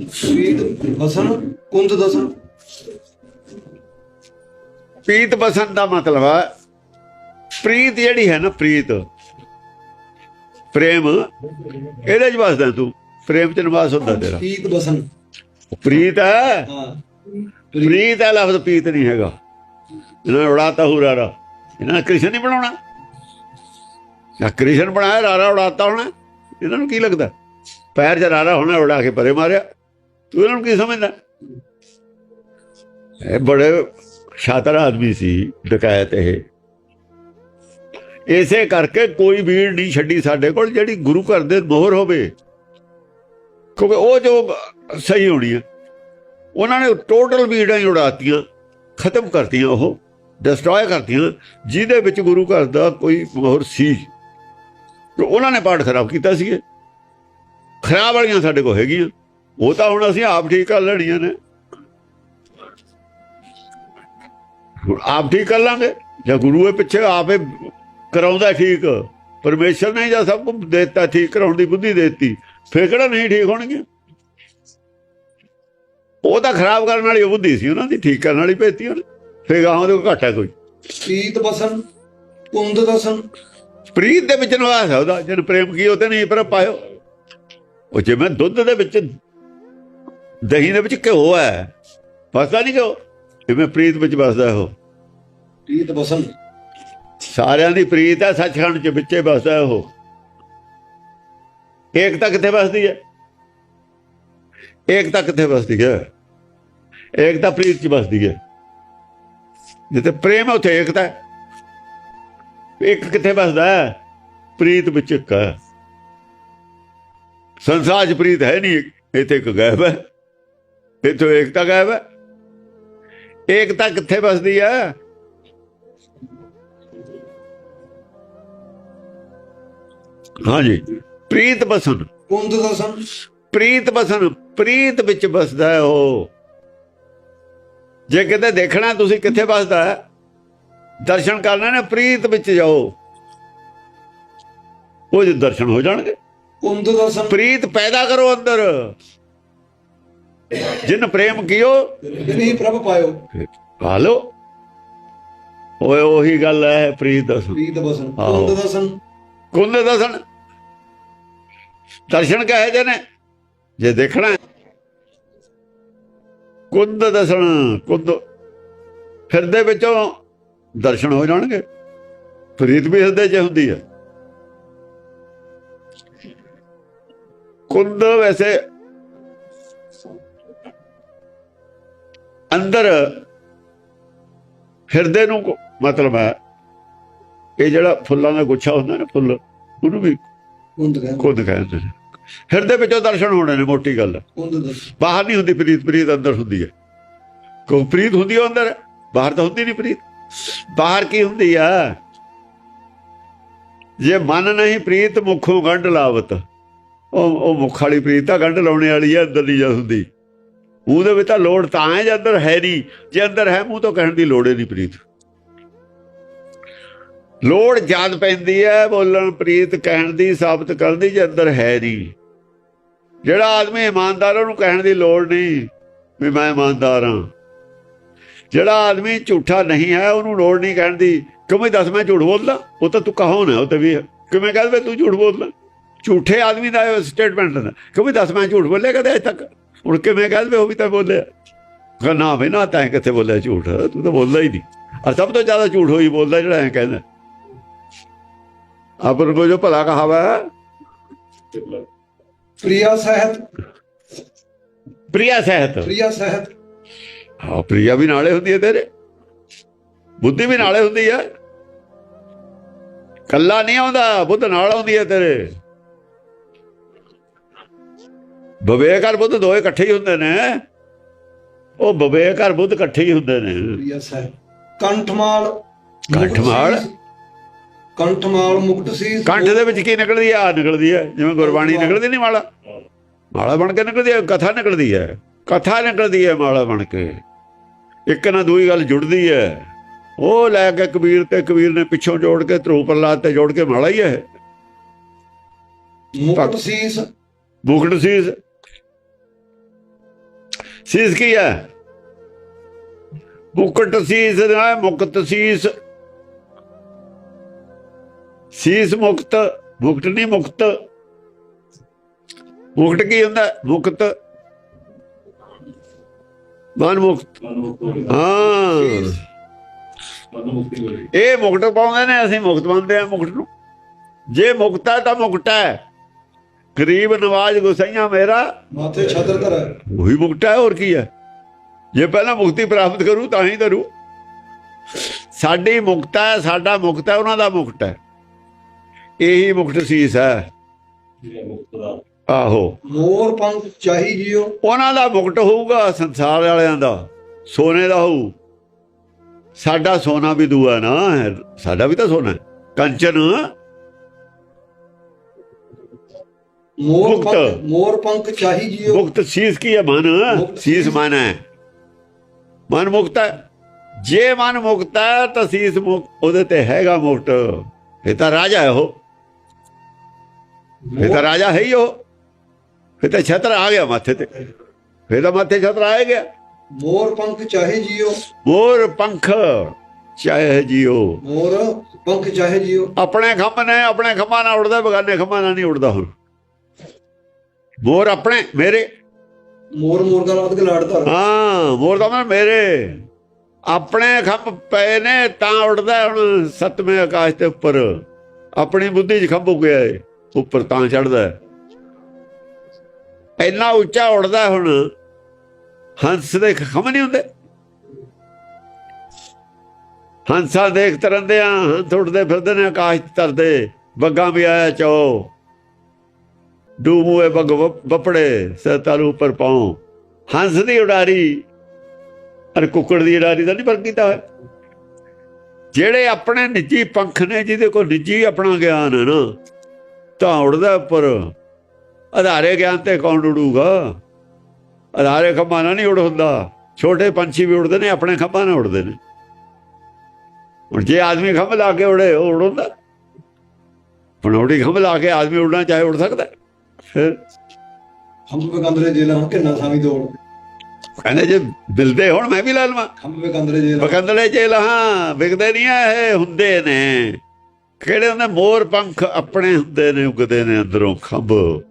ਪੀਤ ਬਸਨ ਕੁੰਦ ਦਸਨ ਪੀਤ ਬਸਨ ਦਾ ਮਤਲਬ ਹੈ ਪ੍ਰੀਤ ਜਿਹੜੀ ਹੈ ਨਾ ਪ੍ਰੀਤ। ਪ੍ਰੇਮ। ਇਹਦੇ ਚ ਵਸਦਾ ਤੂੰ। ਪ੍ਰੇਮ ਚ ਨਿਵਾਸ ਹੁੰਦਾ ਤੇਰਾ। ਪੀਤ ਬਸਨ। ਪ੍ਰੀਤ ਹੈ? ਹਾਂ। ਪ੍ਰੀਤ। ਹੈ ਲਫ਼ਜ਼ ਪੀਤ ਨਹੀਂ ਹੈਗਾ। ਇਹਨਾਂ ਨੇ ਉਡਾਤਾ ਹੂ ਰਾਰਾ। ਇਹਨਾਂ ਨੇ ਕ੍ਰਿਸ਼ਨ ਨਹੀਂ ਬਣਾਉਣਾ। ਜਾਂ ਕ੍ਰਿਸ਼ਨ ਬਣਾਇਆ, ਰਾਰਾ ਉਡਾਤਾ ਹੋਣਾ। ਇਹਨਾਂ ਨੂੰ ਕੀ ਲੱਗਦਾ? ਪੈਰ 'ਚ ਰਾਰਾ ਹੋਣਾ ਉਡਾ ਕੇ ਪਰੇ ਮਾਰਿਆ। ਤੂੰ ਇਹਨਾਂ ਨੂੰ ਕੀ ਸਮਝਦਾ? ਇਹ ਬੜੇ ਸ਼ਾਤਰ ਆਦਮੀ ਸੀ ਡਕਾਇਤ ਇਹ। ਇਸੇ ਕਰਕੇ ਕੋਈ ਵੀੜ ਨਹੀਂ ਛੱਡੀ ਸਾਡੇ ਕੋਲ, ਜਿਹੜੀ ਗੁਰੂ ਘਰ ਦੇ ਮੋਹਰ ਹੋਵੇ। ਕਿਉਂਕਿ ਉਹ ਜੋ ਸਹੀ ਹੋਣੀ ਹੈ ਉਹਨਾਂ ਨੇ ਟੋਟਲ ਬੀੜਾਂ ਹੀ ਉਡਾਤੀਆਂ, ਖਤਮ ਕਰਤੀਆਂ ਉਹ ਡਿਸਟਰੋਏ ਕਰਤੀਆਂ, ਜਿਹਦੇ ਵਿੱਚ ਗੁਰੂ ਘਰ ਦਾ ਕੋਈ ਮੋਹਰ ਸੀ। ਤੇ ਉਹਨਾਂ ਨੇ ਪਾਠ ਖਰਾਬ ਕੀਤਾ ਸੀ ਖਰਾਬ ਵਾਲੀਆਂ ਸਾਡੇ ਕੋਲ ਹੈਗੀਆਂ। ਉਹ ਤਾਂ ਹੁਣ ਅਸੀਂ ਆਪ ਠੀਕ ਕਰ ਲੈਣੀਆਂ ਨੇ। ਹੁਣ ਆਪ ਠੀਕ ਕਰ ਲਾਂਗੇ। ਜਾਂ ਗੁਰੂ ਇਹ ਪਿੱਛੇ ਆਪੇ ਕਰਾਉਂਦਾ ਠੀਕ। ਪਰਮੇਸ਼ਰ ਨੇ ਜਾਂ ਸਭ ਕੁਝ ਦਿੱਤਾ, ਠੀਕ ਕਰਾਉਣ ਦੀ ਬੁੱਧੀ ਦਿੱਤੀ। ਫਿਰ ਕਿਹੜਾ ਨਹੀਂ ਠੀਕ ਹੋਣਗੇ ਉਹ ਤਾਂ ਖਰਾਬ ਕਰਨ ਵਾਲੀ ਬੁੱਧੀ ਸੀ ਉਹਨਾਂ ਦੀ ਠੀਕ ਕਰਨ ਵਾਲੀ ਭੇਤੀ ਉਹਨੇ। ਫੇਰ ਗਾਹਾਂ ਦੇ ਘਾਟਾ ਕੋਈ। ਪੀਤ ਬਸਨ ਕੁੰਦ ਦਸਨ। ਪ੍ਰੀਤ ਦੇ ਵਿੱਚ ਨਿਵਾਸ ਹੈ ਉਹਦਾ ਜਨ ਪ੍ਰੇਮ ਕੀ ਉਹ ਤੇ ਨਹੀਂ ਪਰ ਪਾਇਓ। ਉਹ ਜਿਵੇਂ ਦੁੱਧ ਦੇ ਵਿੱਚ ਦਹੀਂ ਦੇ ਵਿੱਚ ਘਿਓ ਹੈ ਵਸਦਾ ਨਹੀਂ ਘਿਓ ਜਿਵੇਂ ਪ੍ਰੀਤ ਵਿੱਚ ਵਸਦਾ ਉਹ ਪੀਤ ਬਸਨ। ਸਾਰਿਆਂ ਦੀ ਪ੍ਰੀਤ ਹੈ ਸੱਚਖੰਡ ਚ ਵਿੱਚੇ ਵਸਦਾ ਹੈ ਉਹ ਏਕਤਾ ਕਿੱਥੇ ਵਸਦੀ ਹੈ? ਏਕਤਾ ਕਿੱਥੇ ਵਸਦੀ ਹੈ? ਏਕਤਾ ਪ੍ਰੀਤ ਚ ਵਸਦੀ ਹੈ। ਜਿੱਥੇ ਪ੍ਰੇਮ ਹੈ, ਉੱਥੇ ਏਕਤਾ ਹੈ। ਇੱਕ ਕਿੱਥੇ ਵਸਦਾ ਹੈ? ਪ੍ਰੀਤ ਵਿੱਚ ਇੱਕ ਹੈ। ਸੰਸਾਰ 'ਚ ਪ੍ਰੀਤ ਹੈ ਨਹੀਂ, ਇੱਥੇ ਇੱਕ ਗਾਇਬ ਹੈ। ਇੱਥੇ ਏਕਤਾ ਗਾਇਬ ਹੈ। ਏਕਤਾ ਕਿੱਥੇ ਵਸਦੀ ਹੈ? ਹਾਂਜੀ। ਪ੍ਰੀਤ ਬਸਨ ਕੁੰਦ ਦਸਨ ਪ੍ਰੀਤ ਬਸਨ ਪ੍ਰੀਤ ਵਿੱਚ ਬਸਦਾ ਹੈ ਉਹ। ਜੇ ਕਿਤੇ ਦੇਖਣਾ ਤੁਸੀਂ ਕਿੱਥੇ ਬਸਦਾ ਹੈ? ਦਰਸ਼ਨ ਕਰਨਾ ਨੇ ਪ੍ਰੀਤ ਵਿੱਚ ਜਾਓ। ਉਹ ਜੇ ਦਰਸ਼ਨ ਹੋ ਜਾਣਗੇ। ਕੁੰਦ ਦਸਨ ਪ੍ਰੀਤ ਪੈਦਾ ਕਰੋ ਅੰਦਰ। ਜਿਨ ਪ੍ਰੇਮ ਕੀਓ ਜਿਨੀ ਪ੍ਰਭ ਪਾਇਓ। ਹਾਲੋ ਓਏ ਉਹੀ ਗੱਲ ਹੈ ਪ੍ਰੀਤ ਦਸਨ ਪੀਤ ਬਸਨ। ਕੁੰਦ ਦਸਨ ਕੁੰਦ ਦਸਨ ਦਰਸ਼ਨ ਕਹੇ ਜੇ ਨੇ ਜੇ ਦੇਖਣਾ। ਕੁੰਦ ਦਸਣ ਕੁੰਦ। ਹਿਰਦੇ ਵਿੱਚੋਂ ਦਰਸ਼ਨ ਹੋ ਜਾਣਗੇ। ਪ੍ਰੀਤ ਵੀ ਹਿਰਦੇ 'ਚ ਹੁੰਦੀ ਹੈ। ਕੁੰਦ ਵੈਸੇ ਅੰਦਰ ਹਿਰਦੇ ਨੂੰ ਮਤਲਬ ਹੈ ਇਹ ਜਿਹੜਾ ਫੁੱਲਾਂ ਦਾ ਗੁੱਛਾ ਹੁੰਦਾ ਨਾ ਫੁੱਲ ਉਹਨੂੰ ਵੀ ਕੁੰਦ ਕਹਿੰਦੇ ਨੇ। ਹਿਰਦੇ ਵਿੱਚੋਂ ਦਰਸ਼ਨ ਹੋਣੇ ਨੇ ਮੋਟੀ ਗੱਲ। ਬਾਹਰ ਨਹੀਂ ਹੁੰਦੀ ਪ੍ਰੀਤ ਪ੍ਰੀਤ ਅੰਦਰ ਹੁੰਦੀ ਹੈ। ਕੋਈ ਪ੍ਰੀਤ ਹੁੰਦੀ ਹੈ ਅੰਦਰ? ਬਾਹਰ ਤਾਂ ਹੁੰਦੀ ਨਹੀਂ ਪ੍ਰੀਤ। ਬਾਹਰ ਕੀ ਹੁੰਦੀ ਆ? ਜੇ ਮਨ ਨਹੀਂ ਪ੍ਰੀਤ ਮੁਖੋਂ ਗੰਢ ਲਾਵਤ। ਉਹ ਉਹ ਮੁੱਖ ਵਾਲੀ ਪ੍ਰੀਤ ਤਾਂ ਗੰਢ ਲਾਉਣੇ ਵਾਲੀ ਹੈ ਅੰਦਰ ਨਹੀਂ ਜਾ ਹੁੰਦੀ। ਉਹਦੇ ਵਿੱਚ ਤਾਂ ਲੋੜ ਤਾਂ ਹੈ ਜੇ ਅੰਦਰ ਹੈ ਨਹੀਂ। ਜੇ ਅੰਦਰ ਹੈ ਮੂੰਹ ਤੋਂ ਕਹਿਣ ਦੀ ਲੋੜ ਹੀ ਨਹੀਂ ਪ੍ਰੀਤ। ਲੋੜ ਜਦ ਪੈਂਦੀ ਹੈ ਬੋਲਣ, ਪ੍ਰੀਤ ਕਹਿਣ ਦੀ, ਸਾਬਤ ਕਰਨ ਦੀ ਜੇ ਅੰਦਰ ਹੈ ਨਹੀਂ। ਜਿਹੜਾ ਆਦਮੀ ਇਮਾਨਦਾਰ ਉਹਨੂੰ ਕਹਿਣ ਦੀ ਲੋੜ ਨਹੀਂ ਵੀ ਮੈਂ ਇਮਾਨਦਾਰ ਹਾਂ। ਜਿਹੜਾ ਆਦਮੀ ਝੂਠਾ ਨਹੀਂ ਹੈ, ਉਹਨੂੰ ਲੋੜ ਨਹੀਂ ਕਹਿਣ ਦੀ ਕਿਉਂਕਿ ਦੱਸ ਮੈਂ ਝੂਠ ਬੋਲਦਾ? ਉਹ ਤਾਂ ਤੂੰ ਕਹੋ ਨਾ, ਉਹ ਤਾਂ ਵੀ ਕਿਵੇਂ ਕਹਦੇ ਤੂੰ ਝੂਠ ਬੋਲਦਾ? ਝੂਠੇ ਆਦਮੀ ਦਾ ਸਟੇਟਮੈਂਟ ਦਾ ਕਿਉਂਕਿ ਦੱਸ ਮੈਂ ਝੂਠ ਬੋਲਿਆ ਕਦੇ ਅਜੇ ਤੱਕ? ਹੁਣ ਕਿਵੇਂ ਕਹਦੇ ਉਹ ਵੀ ਤਾਂ ਬੋਲਿਆ। ਕਹਿੰਦਾ ਨਾ ਵੀ ਨਾ ਤਾਂ ਕਿੱਥੇ ਬੋਲਿਆ ਝੂਠ? ਤੂੰ ਤਾਂ ਬੋਲਦਾ ਹੀ ਨਹੀਂ। ਔਰ ਸਭ ਤੋਂ ਜ਼ਿਆਦਾ ਝੂਠ ਹੋਈ ਬੋਲਦਾ ਜਿਹੜਾ ਐ ਕਹਿੰਦਾ। ਕੋ ਜੋ ਭਲਾ ਕਹਾਵਾ। ਹੈ ਪ੍ਰਿਆ ਸਹਿਤ। ਪ੍ਰਿਆ ਸਹਿਤ। ਪ੍ਰਿਆ ਸਹਿਤ। ਹਾਂ ਪ੍ਰਿਆ ਵੀ ਨਾਲੇ ਹੁੰਦੀ ਹੈ ਤੇਰੇ। ਬੁੱਧੀ ਵੀ ਨਾਲੇ ਹੁੰਦੀ ਹੈ। ਕੱਲਾ ਨਹੀਂ ਆਉਂਦਾ ਬੁੱਧ ਨਾਲ ਆਉਂਦੀ ਹੈ ਤੇਰੇ। ਵਿਵੇਕ ਔਰ ਬੁੱਧ ਦੋਏ ਇਕੱਠੇ ਹੀ ਹੁੰਦੇ ਨੇ। ਉਹ ਵਿਵੇਕ ਔਰ ਬੁੱਧ ਇਕੱਠੇ ਹੀ ਹੁੰਦੇ ਨੇ। ਪ੍ਰਿਆ ਸਹਿਤ। ਕੰਠਮਾਲ। ਕੰਠਮਾਲ? ਕੰਠਮਾਲ ਮੁਕਤ ਸੀ। ਕੰਠ ਦੇ ਵਿੱਚ ਕੀ ਨਿਕਲਦੀ ਆ? ਨਿਕਲਦੀ ਹੈ ਜਿਵੇਂ ਗੁਰਬਾਣੀ ਨਿਕਲਦੀ ਨਹੀਂ ਮਾਲਾ। ਮਾਲਾ ਬਣ ਕੇ ਨਿਕਲਦੀ ਹੈ ਕਥਾ ਨਿਕਲਦੀ ਹੈ ਕਥਾ ਨਿਕਲਦੀ ਹੈ ਮਾਲਾ ਬਣ ਕੇ। ਇੱਕ ਨਾ ਦੂਈ ਗੱਲ ਜੁੜਦੀ ਹੈ ਉਹ ਲੈ ਕੇ ਕਬੀਰ ਤੇ ਕਬੀਰ ਨੇ ਪਿੱਛੋਂ ਜੋੜ ਕੇ ਧਰੂ ਪ੍ਰਲਾਦ ਤੇ ਜੋੜ ਕੇ ਮਾਲਾ ਹੀ ਹੈ ਮੁਕਤ ਸੀਸ। ਮੁਕਟ ਸੀਸ। ਸੀਸ ਕੀ ਹੈ ਮੁਕਟ ਸੀਸ ਨਾ ਮੁਕਤ ਸੀਸ। ਸੀਸ ਮੁਕਤ ਮੁਕਤ ਨਹੀਂ ਮੁਕਤ। ਮੁਕਤ ਕੀ ਹੁੰਦਾ? ਮੁਕਤ। ਮਨ ਮੁਕਤ। ਹਾਂ। ਇਹ ਮੁਕਤ ਪਾਉਂਦੇ ਨੇ ਅਸੀਂ ਮੁਕਤ ਮੰਨਦੇ ਆ ਮੁਕਤ ਨੂੰ। ਜੇ ਮੁਕਤ ਹੈ ਤਾਂ ਮੁਕਤ ਹੈ। ਗਰੀਬ ਨਵਾਜ ਗੁਸਈਆ ਮੇਰਾ। ਮਾਥੇ ਛਤਰ ਧਰੈ ਉਹੀ ਮੁਕਤ ਹੈ ਹੋਰ ਕੀ ਹੈ? ਜੇ ਪਹਿਲਾਂ ਮੁਕਤੀ ਪ੍ਰਾਪਤ ਕਰੂ ਤਾਂ ਹੀ ਕਰੂ ਸਾਡੀ ਮੁਕਤ ਹੈ ਸਾਡਾ ਮੁਕਤ ਹੈ ਉਹਨਾਂ ਦਾ ਮੁਕਤ ਹੈ। ਇਹੀ ਮੁਕਤ ਸੀਸ ਹੈ। ਆਹੋ। ਮੋਰ ਪੰਖ ਚਾਹੀ ਜਿਓ ਉਹਨਾਂ ਦਾ ਮੁਕਟ ਹੋਊਗਾ ਸੰਸਾਰ ਵਾਲਿਆਂ ਦਾ। ਸੋਨੇ ਦਾ ਹੋਊ। ਸਾਡਾ ਸੋਨਾ ਵੀ ਦੂਆ ਨਾ। ਸਾਡਾ ਵੀ ਤਾਂ ਸੋਨਾ ਹੈ। ਕੰਚਨ। ਮੋਰ। ਪੰਖ ਮੋਰ ਪੰਖ ਚਾਹੀ ਜਿਓ ਮੁਕਤ ਸੀਸ ਕੀ ਹੈ ਮਨ? ਸੀਸ। ਮਨ ਹੈ। ਮਨ ਮੁਕਤ ਹੈ। ਜੇ ਮਨ ਮੁਕਤ ਹੈ ਤਾਂ ਸੀਸ ਮੁਕਤ ਉਹਦੇ ਤੇ ਹੈਗਾ ਮੁਕਤ ਇਹ ਤਾਂ ਰਾਜਾ ਹੈ ਉਹ। ਇਹ ਤਾਂ ਰਾਜਾ ਹੈ ਹੀ ਉਹ। ਇਹ ਤਾਂ ਛਤਰ ਆ ਗਿਆ ਮਾਥੇ ਤੇ। ਇਹ ਤਾਂ ਮਾਥੇ ਛਤਰ ਆ ਗਿਆ। ਮੋਰ ਪੰਖ ਚਾਹੇ ਜਿਓ। ਮੋਰ ਪੰਖ ਚਾਹੇ ਜਿਓ। ਮੋਰ ਪੰਖ ਚਾਹੇ ਜਿਓ। ਆਪਣੇ ਖੰਭ ਨੇ ਆਪਣੇ ਖੰਭਾਂ ਨਾਲ ਉੜਦਾ ਬਗਾਨੇ ਖੰਭਾਂ ਨਾਲ ਨਹੀਂ ਉੜਦਾ ਹੁਣ। ਮੋਰ ਆਪਣੇ ਮੇਰੇ। ਮੋਰ ਮੋਰ ਦਾ ਰਾਤ ਗਲਾੜ ਧਰ ਹਾਂ ਮੋਰ ਦਾ ਮਤਲਬ ਮੇਰੇ। ਆਪਣੇ ਖੰਭ ਪਏ ਨੇ ਤਾਂ ਉੜਦਾ ਹੁਣ ਸਤਵੇਂ ਆਕਾਸ਼ ਤੇ ਉੱਪਰ। ਆਪਣੀ ਬੁੱਧੀ 'ਚ ਖੰਭ ਗਿਆ ਏ। ਉੱਪਰ ਤਾਂ ਚੜਦਾ ਇੰਨਾ ਉੱਚਾ ਉੱਡਦਾ ਹੁਣ, ਹੰਸ ਦੇ ਖਮ ਨਹੀਂ ਹੁੰਦੇ। ਹੰਸਾਂ ਦੇਖ ਤਰੰਦੇ ਆ, ਹੰਸ ਉੱਡਦੇ ਫਿਰਦੇ ਨੇ, ਆਕਾਸ਼ ਤਰਦੇ ਬੱਗਾ ਵੀ ਆਇਆ ਚੋ। ਡੂਬੂਏ ਬੱਗ ਵਪ- ਵਪੜੇ ਸਤਾਰੂ ਉੱਪਰ ਪਾਉ। ਹੰਸ ਦੀ ਉਡਾਰੀ ਅਰ ਕੁੱਕੜ ਦੀ ਉਡਾਰੀ ਦਾ ਨਹੀਂ ਫ਼ਰਕ ਕੀਤਾ ਹੋਇਆ। ਜਿਹੜੇ ਆਪਣੇ ਨਿੱਜੀ ਪੰਖ ਨੇ, ਜਿਹਦੇ ਕੋਲ ਨਿੱਜੀ ਆਪਣਾ ਗਿਆਨ ਹੈ ਨਾ ਤਾਂ ਉੜਦਾ ਉੱਪਰ। ਆਧਾਰੇ ਗਿਆਨ ਤੇ ਕੌਣ ਉਡੂਗਾ? ਆਧਾਰੇ ਖੰਭਾਂ ਨਾਲ ਨਹੀਂ ਉੜ ਹੁੰਦਾ। ਛੋਟੇ ਪੰਛੀ ਵੀ ਉੜਦੇ ਨੇ ਆਪਣੇ ਖੰਭਾਂ ਨਾਲ ਉੜਦੇ ਨੇ। ਹੁਣ ਜੇ ਆਦਮੀ ਖੰਭ ਲਾ ਕੇ ਉੜੇ ਉਹ ਉੜਦਾ ਪਨੌੜੀ ਖੰਭ ਲਾ ਕੇ ਆਦਮੀ ਉੜਨਾ ਚਾਹੇ ਉੜ ਸਕਦਾ। ਹੈ। ਫਿਰ ਖੰਭ ਬਗੰਦਰੇ ਜੇਲਾ ਕਿੰਨਾ ਸਾਵੀ ਦੌੜ? ਕਹਿੰਦੇ ਜੇ ਮਿਲਦੇ ਹੁਣ ਮੈਂ ਵੀ ਲੈ ਲਵਾਂ। ਖੰਭ ਬਗੰਦਰੇ ਜੇਲਾ ਬਕੰਦਲੇ ਚ ਲਹਾਂ ਵਿਕਦੇ ਨਹੀਂ ਆ ਇਹ ਹੁੰਦੇ ਨੇ। ਕਿਹੜੇ ਹੁੰਦੇ ਮੋਰ ਪੰਖ ਆਪਣੇ ਹੁੰਦੇ ਨੇ ਉਗਦੇ ਨੇ ਅੰਦਰੋਂ ਖੰਭ।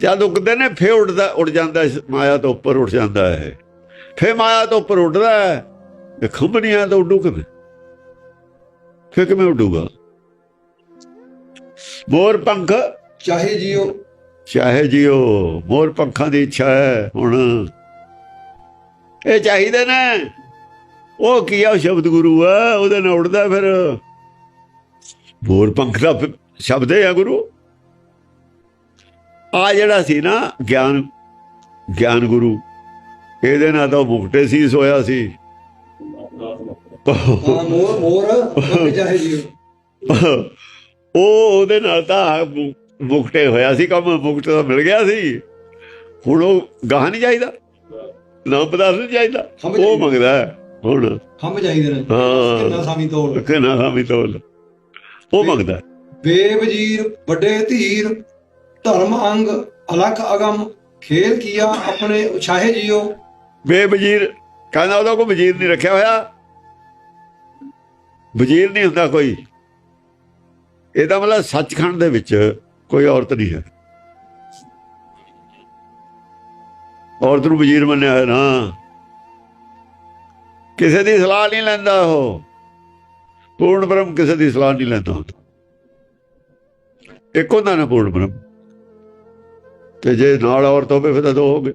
ਜਦ ਉਗਦੇ ਨੇ ਫੇ ਉੱਡਦਾ ਉੱਡ ਜਾਂਦਾ ਮਾਇਆ ਤੋਂ ਉੱਪਰ ਉੱਠ ਜਾਂਦਾ ਹੈ ਫੇ ਮਾਇਆ ਤੋਂ ਉੱਪਰ ਉੱਡਦਾ ਹੈ ਇਹ ਖੰਭ ਨਹੀਂ ਆ ਤਾਂ ਉੱਡੂ ਕਿਵੇਂ? ਫੇ ਕਿਵੇਂ ਉੱਡੂਗਾ? ਮੋਰ ਪੰਖ ਚਾਹੇ ਜਿਓ। ਚਾਹੇ ਜਿਓ ਮੋਰ ਪੰਖਾਂ ਦੀ ਇੱਛਾ ਹੈ ਹੁਣ। ਇਹ ਚਾਹੀਦੇ ਨੇ। ਉਹ ਕੀ ਆ ਸ਼ਬਦ ਗੁਰੂ ਆ ਉਹਦੇ ਨਾਲ ਉੜਦਾ ਫਿਰ। ਮੋਰ ਪੰਖ ਦਾ ਸ਼ਬਦ ਹੈ ਆ ਗੁਰੂ। ਆ ਜਿਹੜਾ ਸੀ ਨਾ ਗਿਆਨ ਗਿਆਨ ਗੁਰੂ ਇਹਦੇ ਨਾਲ ਤਾਂ ਮੁਕਤੇ ਸੀ ਸੋਇਆ ਸੀ। ਮੋਰ ਮੋਰ ਚਾਹੇ ਉਹ ਉਹਦੇ ਨਾਲ ਤਾਂ ਮੁਕਤੇ ਹੋਇਆ ਸੀ ਕੰਮ ਮੁਕਤ ਤਾਂ ਮਿਲ ਗਿਆ ਸੀ। ਹੁਣ ਉਹ ਗਾਹ ਨਹੀਂ ਚਾਹੀਦਾ ਨਾ ਪਦਾਰਥ ਨਹੀਂ ਚਾਹੀਦਾ। ਉਹ। ਮੰਗਦਾ ਹੁਣ। ਖੰਭ ਚਾਹੀਦੇ ਨੇ। ਹਾਂ। ਕਿੰਨਾ ਸਾਵੀ ਦੌੜ ਕਿ ਨਾ ਹਾਮੀ ਤੋਲ। ਉਹ ਮੰਗਦਾ ਹੈ। ਬੇਵਜੀਰ ਵੱਡੇ ਧੀਰ ਧਰਮ ਅੰਗ ਅਲਖ ਅਗਮ ਖੇਲ ਕੀਆ ਆਪਣੇ ਉਛਾਹੇ ਜਿਓ। ਬੇਵਜ਼ੀਰ ਕਹਿੰਦਾ ਉਹਦਾ ਕੋਈ ਵਜ਼ੀਰ ਨਹੀਂ ਰੱਖਿਆ ਹੋਇਆ। ਵਜ਼ੀਰ ਨਹੀਂ ਹੁੰਦਾ ਕੋਈ। ਇਹਦਾ ਮਤਲਬ ਸੱਚਖੰਡ ਦੇ ਵਿੱਚ ਕੋਈ ਔਰਤ ਨਹੀਂ ਹੈ। ਔਰਤ ਨੂੰ ਵਜ਼ੀਰ ਮੰਨਿਆ ਹੋਇਆ ਨਾ। ਕਿਸੇ ਦੀ ਸਲਾਹ ਨਹੀਂ ਲੈਂਦਾ ਉਹ। ਪੂਰਨ ਬ੍ਰਹਮ ਕਿਸੇ ਦੀ ਸਲਾਹ ਨਹੀਂ ਲੈਂਦਾ ਹੁੰਦਾ। ਇੱਕ ਹੁੰਦਾ ਨਾ ਪੂਰਨ ਬ੍ਰਹਮ। ਤੇ ਜੇ ਨਾਲ ਔਰਤ ਹੋਵੇ, ਫਿਰ ਤਾਂ ਦੋ ਹੋ ਗਏ।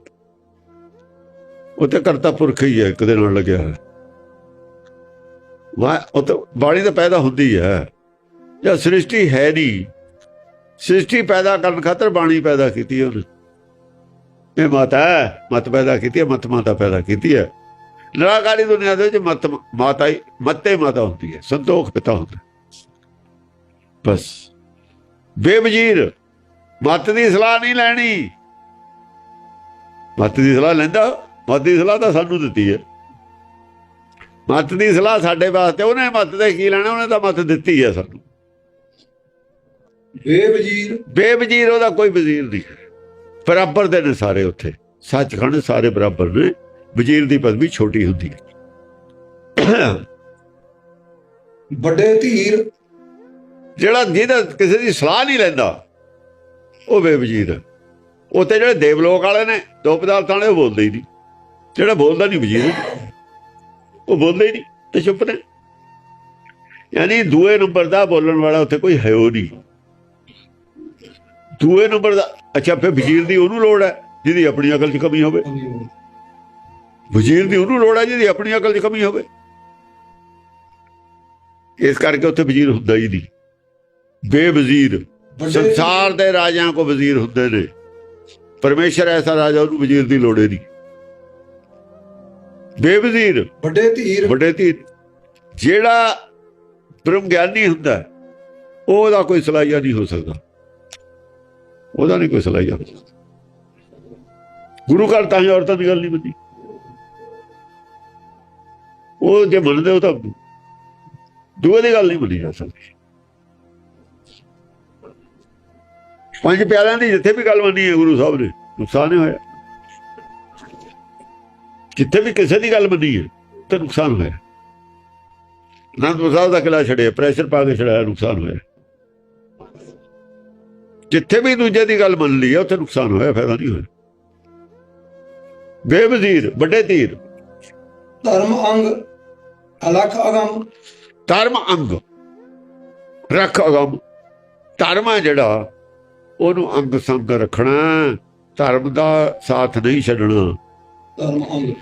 ਉਹ ਤੇ ਕਰਤਾ ਪੁਰਖ ਹੀ ਹੈ, ਇੱਕ ਦੇ ਨਾਲ ਲੱਗਿਆ ਹੋਇਆ। ਵਾ, ਉਹ ਤਾਂ ਬਾਣੀ ਤਾਂ ਪੈਦਾ ਹੁੰਦੀ ਹੈ। ਜਾਂ ਸ੍ਰਿਸ਼ਟੀ ਹੈ ਨਹੀਂ। ਸ੍ਰਿਸ਼ਟੀ ਪੈਦਾ ਕਰਨ ਖਾਤਰ ਬਾਣੀ ਪੈਦਾ ਕੀਤੀ ਉਹਨੇ। ਇਹ ਮਾਤਾ ਹੈ, ਮਤ ਪੈਦਾ ਕੀਤੀ ਹੈ, ਮਤ ਮਾਤਾ ਪੈਦਾ ਕੀਤੀ ਹੈ। ਨਿਰਾਕਾਰੀ ਦੁਨੀਆ ਦੇ ਵਿੱਚ ਮਤ ਮਾਤਾ ਹੀ ਮੱਤੇ ਮਾਤਾ ਹੁੰਦੀ ਹੈ ਸੰਤੋਖ ਪਿਤਾ ਹੁੰਦਾ ਬਸ। ਬੇਵਜੀਰ ਮਤ ਦੀ ਸਲਾਹ ਨਹੀਂ ਲੈਣੀ। ਮਤ ਦੀ ਸਲਾਹ ਲੈਂਦਾ ਮਤ ਦੀ ਸਲਾਹ ਤਾਂ ਸਾਨੂੰ ਦਿੱਤੀ ਹੈ। ਮਤ ਦੀ ਸਲਾਹ ਸਾਡੇ ਵਾਸਤੇ ਉਹਨੇ ਮਤ ਦੇ ਕੀ ਲੈਣਾ ਉਹਨੇ ਤਾਂ ਮਤ ਦਿੱਤੀ ਹੈ ਸਾਨੂੰ। ਬੇਵਜੀਰ। ਬੇਵਜ਼ੀਰ ਉਹਦਾ ਕੋਈ ਵਜ਼ੀਰ ਨਹੀਂ ਬਰਾਬਰ ਦੇ ਨੇ ਸਾਰੇ ਉੱਥੇ। ਸੱਚਖੰਡ ਸਾਰੇ ਬਰਾਬਰ ਨੇ। ਵਜ਼ੀਰ ਦੀ ਪਦਵੀ ਛੋਟੀ ਹੁੰਦੀ ਹੈ। ਵੱਡੇ ਧੀਰ। ਜਿਹੜਾ ਜਿਹਦਾ ਕਿਸੇ ਦੀ ਸਲਾਹ ਨਹੀਂ ਲੈਂਦਾ ਉਹ ਬੇਵਜ਼ੀਰ ਹੈ। ਉੱਥੇ ਜਿਹੜੇ ਦੇਵਲੋਕ ਵਾਲੇ ਨੇ ਦੋ ਪਦਾਰਥਾਂ ਵਾਲੇ ਬੋਲਦੇ ਹੀ ਨਹੀਂ। ਜਿਹੜਾ ਬੋਲਦਾ ਨਹੀਂ ਵਜ਼ੀਰ ਉਹ ਬੋਲਦੇ ਹੀ ਨਹੀਂ ਤੇ ਚੁੱਪ ਨੇ। ਯਾਨੀ ਦੂਏ ਨੰਬਰ ਦਾ ਬੋਲਣ ਵਾਲਾ ਉੱਥੇ ਕੋਈ ਹੈ ਉਹ ਨਹੀਂ। ਦੂਏ ਨੰਬਰ ਦਾ ਅੱਛਾ ਫਿਰ ਵਜ਼ੀਰ ਦੀ ਉਹਨੂੰ ਲੋੜ ਹੈ ਜਿਹਦੀ ਆਪਣੀ ਅਕਲ 'ਚ ਕਮੀ ਹੋਵੇ। ਵਜ਼ੀਰ ਦੀ ਉਹਨੂੰ ਲੋੜ ਹੈ ਜਿਹਦੀ ਆਪਣੀ ਅਕਲ 'ਚ ਕਮੀ ਹੋਵੇ। ਇਸ ਕਰਕੇ ਉੱਥੇ ਵਜ਼ੀਰ ਹੁੰਦਾ ਹੀ ਨਹੀਂ। ਬੇਵਜ਼ੀਰ ਸੰਸਾਰ ਦੇ ਰਾਜਿਆਂ ਕੋ ਵਜ਼ੀਰ ਹੁੰਦੇ ਨੇ। ਪਰਮੇਸ਼ਰ ਐਸਾ ਰਾਜਾ ਉਹਨੂੰ ਵਜ਼ੀਰ ਦੀ ਲੋੜ ਨਹੀਂ। ਬੇਵਜ਼ੀਰ। ਵੱਡੇ ਧੀਰ। ਵੱਡੇ ਧੀ ਜਿਹੜਾ ਬ੍ਰਹਮ ਗਿਆਨੀ ਹੁੰਦਾ ਉਹਦਾ ਕੋਈ ਸਲਾਈਆ ਨਹੀਂ ਹੋ ਸਕਦਾ। ਉਹਦਾ ਨਹੀਂ ਕੋਈ ਸਲਾਈਆ ਹੋ ਸਕਦਾ। ਗੁਰੂ ਘਰ ਤਾਂ ਹੀ ਔਰਤਾਂ ਦੀ ਗੱਲ ਨਹੀਂ ਬੰਦੀ ਉਹ ਜੇ ਮੰਨਦੇ ਹੋ ਤਾਂ ਦੂਏ ਦੀ ਗੱਲ ਨਹੀਂ ਮੰਨੀ ਜਾ ਸਕਦੀ। ਪੰਜ ਪਿਆਰਿਆਂ ਦੀ ਜਿੱਥੇ ਵੀ ਗੱਲ ਮੰਨੀ ਹੈ ਗੁਰੂ ਸਾਹਿਬ ਨੇ, ਨੁਕਸਾਨ ਹੀ ਹੋਇਆ। ਜਿੱਥੇ ਵੀ ਕਿਸੇ ਦੀ ਗੱਲ ਮੰਨੀ ਹੈ, ਤਾਂ ਨੁਕਸਾਨ ਹੋਇਆ। ਅਨੰਦਪੁਰ ਸਾਹਿਬ ਦਾ ਕਿਲਾ ਛੜਿਆ ਪ੍ਰੈਸ਼ਰ ਪਾ ਕੇ ਛੜਾਇਆ ਨੁਕਸਾਨ ਹੋਇਆ। ਜਿੱਥੇ ਵੀ ਦੂਜੇ ਦੀ ਗੱਲ ਮੰਨ ਲਈ ਹੈ, ਉੱਥੇ ਨੁਕਸਾਨ ਹੋਇਆ, ਫਾਇਦਾ ਨਹੀਂ ਹੋਇਆ। ਬੇਵਜ਼ੀਰ, ਵੱਡੇ ਧੀਰ। ਧਰਮ ਅੰਗ ਅਲਖ ਅਗਮ ਧਰਮ ਅੰਗ। ਰੱਖ ਅਗਮ। ਧਰਮ ਹੈ ਜਿਹੜਾ ਉਹਨੂੰ ਅੰਗ ਸੰਗ ਰੱਖਣਾ। ਧਰਮ ਦਾ ਸਾਥ ਨਹੀਂ ਛੱਡਣਾ। ਧਰਮ ਅੰਗ।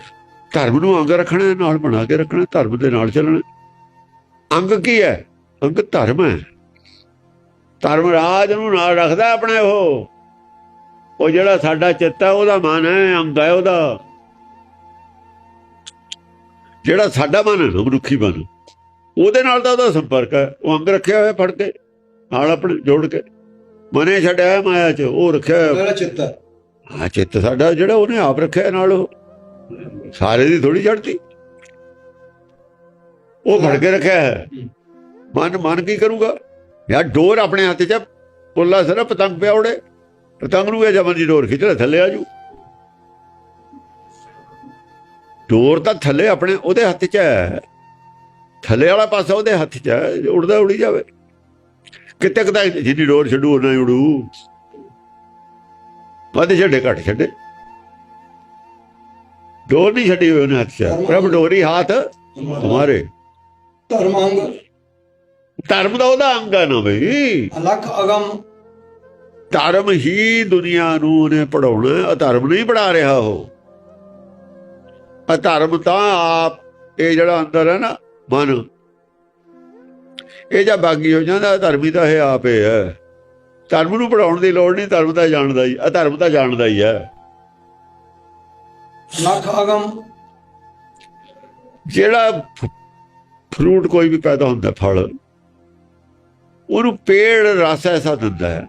ਧਰਮ ਨੂੰ ਅੰਗ ਰੱਖਣਾ ਨਾਲ ਬਣਾ ਕੇ ਰੱਖਣਾ ਧਰਮ ਦੇ ਨਾਲ ਚੱਲਣਾ। ਅੰਗ ਕੀ ਹੈ? ਅੰਗ ਧਰਮ ਹੈ। ਧਰਮ ਰਾਜ ਨੂੰ ਨਾਲ ਰੱਖਦਾ ਆਪਣੇ ਉਹ। ਉਹ ਜਿਹੜਾ ਸਾਡਾ ਚਿੱਤ ਹੈ ਉਹਦਾ ਮਨ ਹੈ ਅੰਗ ਹੈ ਉਹਦਾ। ਜਿਹੜਾ ਸਾਡਾ ਮਨ ਹੈ ਨਾ, ਮਨੁੱਖੀ ਮਨ। ਉਹਦੇ ਨਾਲ ਤਾਂ ਉਹਦਾ ਸੰਪਰਕ ਹੈ। ਉਹ ਅੰਗ ਰੱਖਿਆ ਹੋਇਆ ਫੜ ਕੇ ਨਾਲ ਆਪਣੇ ਜੋੜ ਕੇ। ਮਨੇ ਛੱਡਿਆ ਮਾਇਆ ਚ ਉਹ ਰੱਖਿਆ ਹੋਇਆ। ਮੇਰਾ ਚਿੱਤ ਆ ਚਿੱਤ ਸਾਡਾ ਜਿਹੜਾ ਉਹਨੇ ਆਪ ਰੱਖਿਆ ਨਾਲ ਉਹ। ਸਾਰੇ ਦੀ ਥੋੜੀ ਛੱਡਤੀ ਉਹ ਫੜ ਕੇ ਰੱਖਿਆ ਹੈ। ਮਨ ਮਨ ਕੀ ਕਰੂਗਾ? ਯਾਰ ਡੋਰ ਆਪਣੇ ਹੱਥ 'ਚ ਪੁੱਲਾ ਸਿਰ ਪਤੰਗ ਪਿਆ ਉੜੇ ਪਤੰਗ ਨੂੰ ਇਹ ਜਮਨ ਦੀ ਡੋਰ ਖਿੱਚ ਲੈ ਥੱਲੇ ਆ ਜੂ। ਡੋਰ ਤਾਂ ਥੱਲੇ ਆਪਣੇ ਉਹਦੇ ਹੱਥ 'ਚ ਹੈ। ਥੱਲੇ ਵਾਲਾ ਪਾਸਾ ਉਹਦੇ ਹੱਥ 'ਚ ਹੈ ਉੜਦਾ ਉੜੀ ਜਾਵੇ। ਕਿਤੇ ਕਿਤੇ ਜਿੰਨੀ ਡੋਰ ਛੱਡੂ ਉਹਨਾਂ ਹੀ ਉੜੂ ਵੱਧ ਛੱਡੇ ਘੱਟ ਛੱਡੇ। ਡੋਰ ਨਹੀਂ ਛੱਡੀ ਹੋਈ ਉਹਨੇ ਹੱਥ 'ਚ। ਪ੍ਰਭ ਡੋਰੀ ਹੱਥ ਤੁਹਾਰੇ ਧਰਮ ਅੰਗ। ਧਰਮ ਦਾ ਉਹਦਾ ਅੰਗ ਹੈ ਨਾ ਬਈ। ਅਲਖ ਅਗਮ। ਧਰਮ ਹੀ ਦੁਨੀਆ ਨੂੰ ਉਹਨੇ ਪੜਾਉਣਾ ਅਧਰਮ ਨਹੀਂ ਪੜਾ ਰਿਹਾ ਉਹ। ਅਧਰਮ ਤਾਂ ਆਪ ਇਹ ਜਿਹੜਾ ਅੰਦਰ ਹੈ ਨਾ ਮਨ। ਇਹ ਜਾਂ ਬਾਗੀ ਹੋ ਜਾਂਦਾ ਧਰਮੀ ਤਾਂ ਇਹ ਆਪ ਹੀ ਹੈ। ਧਰਮ ਨੂੰ ਪੜਾਉਣ ਦੀ ਲੋੜ ਨਹੀਂ ਧਰਮ ਤਾਂ ਜਾਣਦਾ ਹੀ ਅਧਰਮ ਤਾਂ ਜਾਣਦਾ ਹੀ ਹੈ। ਅਲਖ ਅਗਮ। ਜਿਹੜਾ ਫਰੂਟ ਕੋਈ ਵੀ ਪੈਦਾ ਹੁੰਦਾ ਫਲ ਉਹਨੂੰ ਪੇੜ ਰਸ ਐਸਾ ਦਿੰਦਾ ਹੈ।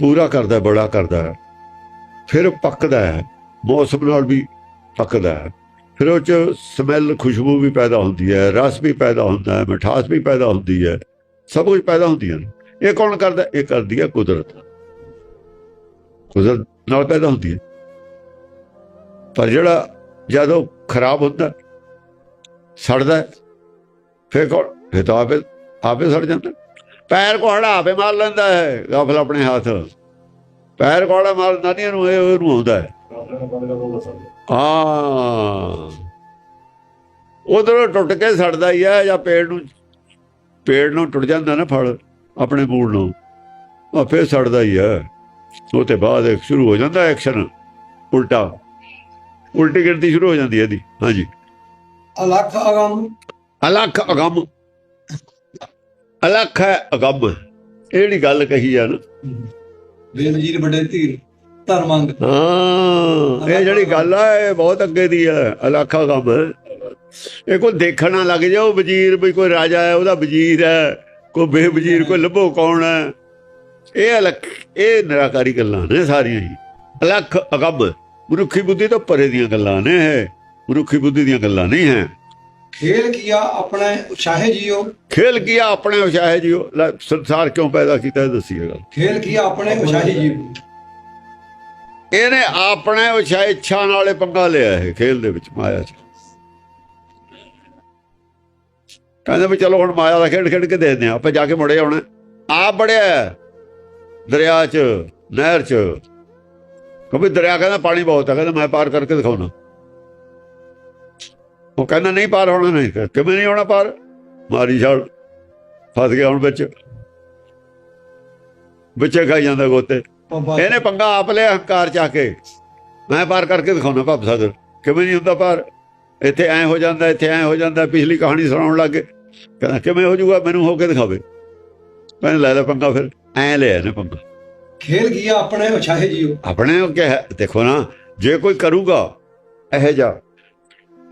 ਪੂਰਾ ਕਰਦਾ ਬੜਾ ਕਰਦਾ ਹੈ। ਫਿਰ ਪੱਕਦਾ ਹੈ। ਮੌਸਮ ਨਾਲ ਵੀ ਪੱਕਦਾ ਹੈ। ਫਿਰ ਉਹ ਚ ਸਮੈਲ ਖੁਸ਼ਬੂ ਵੀ ਪੈਦਾ ਹੁੰਦੀ ਹੈ, ਰਸ ਵੀ ਪੈਦਾ ਹੁੰਦਾ ਹੈ, ਮਿਠਾਸ ਵੀ ਪੈਦਾ ਹੁੰਦੀ ਹੈ, ਸਭ ਕੁਝ ਪੈਦਾ ਹੁੰਦੀਆਂ ਨੇ। ਇਹ ਕੌਣ ਕਰਦਾ? ਇਹ ਕਰਦੀ ਹੈ ਕੁਦਰਤ। ਕੁਦਰਤ ਨਾਲ ਪੈਦਾ ਹੁੰਦੀ ਹੈ। ਪਰ ਜਿਹੜਾ ਜਦੋਂ ਖਰਾਬ ਹੁੰਦਾ ਸੜਦਾ ਫਿਰ ਕੌਣ? ਫੇਰ ਤਾਂ ਆਪੇ ਆਪੇ ਸੜ ਜਾਂਦਾ। ਪੈਰ ਕੋਹੜਾ ਆਪੇ ਮਾਰ ਲੈਂਦਾ ਹੈ, ਗਾਫਲ ਆਪਣੇ ਹੱਥ। ਪੈਰ ਕੋਹੜਾ ਮਾਰਦਾ ਨਹੀਂ ਇਹਨੂੰ ਇਹ ਉਹਨੂੰ ਆਉਂਦਾ ਹੈ। ਹਾਂ। ਉਧਰੋਂ ਟੁੱਟ ਕੇ ਸੜਦਾ ਹੀ ਹੈ ਜਾਂ ਪੇੜ ਨੂੰ ਪੇੜ ਨੂੰ ਟੁੱਟ ਜਾਂਦਾ ਨਾ ਫਲ ਆਪਣੇ ਮੂਲ ਨੂੰ ਉਹ ਫੇਰ ਸੜਦਾ ਹੀ ਹੈ ਉਹ ਤੇ ਬਾਅਦ ਇੱਕ ਸ਼ੁਰੂ ਹੋ ਜਾਂਦਾ ਐਕਸ਼ਨ ਉਲਟਾ। ਉਲਟੀ ਗਿਣਤੀ ਸ਼ੁਰੂ ਹੋ ਜਾਂਦੀ ਹੈ ਇਹਦੀ ਹਾਂਜੀ। ਅਲਖ ਅਗੰਮ। ਅਲੱਖ ਅਗੰਮ। ਅਲੱਖ ਹੈ ਅਗੰਮ। ਇਹ ਜਿਹੜੀ ਗੱਲ ਕਹੀ ਆ ਨਾ। ਬੇਵਜੀਰ ਵੱਡੇ ਧੀਰ। ਧਰਮੰਗ ਹਾਂ ਇਹ ਜਿਹੜੀ ਗੱਲ ਆ ਇਹ ਬਹੁਤ ਅੱਗੇ ਦੀ ਹੈ ਅਲੱਖ ਅਗੰਮ ਇਹ ਕੋਈ ਦੇਖਣ ਲੱਗ ਜਾਓ ਵਜ਼ੀਰ ਵੀ ਕੋਈ ਰਾਜਾ ਹੈ ਉਹਦਾ ਵਜ਼ੀਰ ਹੈ ਕੋਈ ਬੇਵਜ਼ੀਰ ਕੋਈ ਲੱਭੋ ਕੌਣ ਹੈ। ਇਹ ਅਲੱਖ ਇਹ ਨਿਰਾਕਾਰੀ ਗੱਲਾਂ ਨੇ ਸਾਰੀਆਂ ਹੀ। ਅਲੱਖ ਅਗੰਮ ਮਨੁੱਖੀ ਬੁੱਧੀ ਤੋਂ ਪਰੇ ਦੀਆਂ ਗੱਲਾਂ ਨੇ ਇਹ। ਮਨੁੱਖੀ ਬੁੱਧੀ ਦੀਆਂ ਗੱਲਾਂ ਨਹੀਂ ਹੈ। ਖੇਲ ਕੀਆ ਆਪਣੇ ਉਛਾਹੇ ਜੀਓ? ਖੇਲ ਕੀਆ ਆਪਣੇ ਉਸ਼ਾਹੇ ਜੀਓ? ਸੰਸਾਰ ਕਿਉਂ ਪੈਦਾ ਕੀਤਾ ਇਹ ਦੱਸੀਏ ਗੱਲ। ਖੇਲ ਕੀਆ ਆਪਣੇ ਉਛਾਹੇ ਜੀਓ? ਇਹਨੇ ਆਪਣੇ ਉਸ਼ਾਹੇ ਇੱਛਾ ਨਾਲੇ ਪੰਗਾ ਲਿਆ ਇਹ ਖੇਲ ਦੇ ਵਿੱਚ, ਮਾਇਆ 'ਚ। ਕਹਿੰਦੇ ਵੀ ਚਲੋ ਹੁਣ ਮਾਇਆ ਦਾ ਖੇਡ ਖੇਡ ਕੇ ਦੇਖਦੇ ਹਾਂ, ਆਪਾਂ ਜਾ ਕੇ ਮੁੜੇ ਆਉਣਾ। ਆਪ ਬੜਿਆ ਦਰਿਆ 'ਚ, ਨਹਿਰ 'ਚ। ਕਿਉਂਕਿ ਦਰਿਆ ਕਹਿੰਦਾ ਪਾਣੀ ਬਹੁਤ ਹੈ, ਕਹਿੰਦਾ ਮੈਂ ਪਾਰ ਕਰਕੇ ਦਿਖਾਉਣਾ। ਉਹ ਕਹਿੰਦਾ ਨਹੀਂ ਪਾਰ ਹੋਣਾ ਨਹੀਂ ਕਿਵੇਂ ਨਹੀਂ ਹੋਣਾ ਪਾਰ? ਮਾਰੀ ਛਾਲ, ਫਸ ਗਿਆ ਹੁਣ ਵਿੱਚ। ਵਿੱਚੇ ਖਾਈ ਜਾਂਦਾ ਗੋਤੇ। ਇਹਨੇ ਪੰਗਾ ਆਪ ਲਿਆ ਹੰਕਾਰ ਚਾ ਕੇ। ਮੈਂ ਪਾਰ ਕਰਕੇ ਦਿਖਾਉਣਾ ਭੱਬ ਸਾਗਰ। ਕਿਵੇਂ ਨਹੀਂ ਹੁੰਦਾ ਪਾਰ? ਇੱਥੇ ਐ ਹੋ ਜਾਂਦਾ ਇੱਥੇ ਐ ਹੋ ਜਾਂਦਾ ਪਿਛਲੀ ਕਹਾਣੀ ਸੁਣਾਉਣ ਲੱਗੇ ਕਹਿੰਦਾ ਕਿਵੇਂ ਹੋ ਜਾਊਗਾ? ਮੈਨੂੰ ਹੋ ਕੇ ਦਿਖਾਵੇ। ਮੈਂ ਲੈ ਲੈ ਪੰਗਾ ਫਿਰ। ਐ ਲਿਆ ਨੇ ਪੰਗਾ। ਖੇਲ ਕੀਆ ਆਪਣੇ ਉਛਾਹੇ ਜੀਓ। ਆਪਣੇ ਉਹ ਕਿਹਾ ਦੇਖੋ ਨਾ ਜੇ ਕੋਈ ਕਰੂਗਾ ਇਹ ਜਾ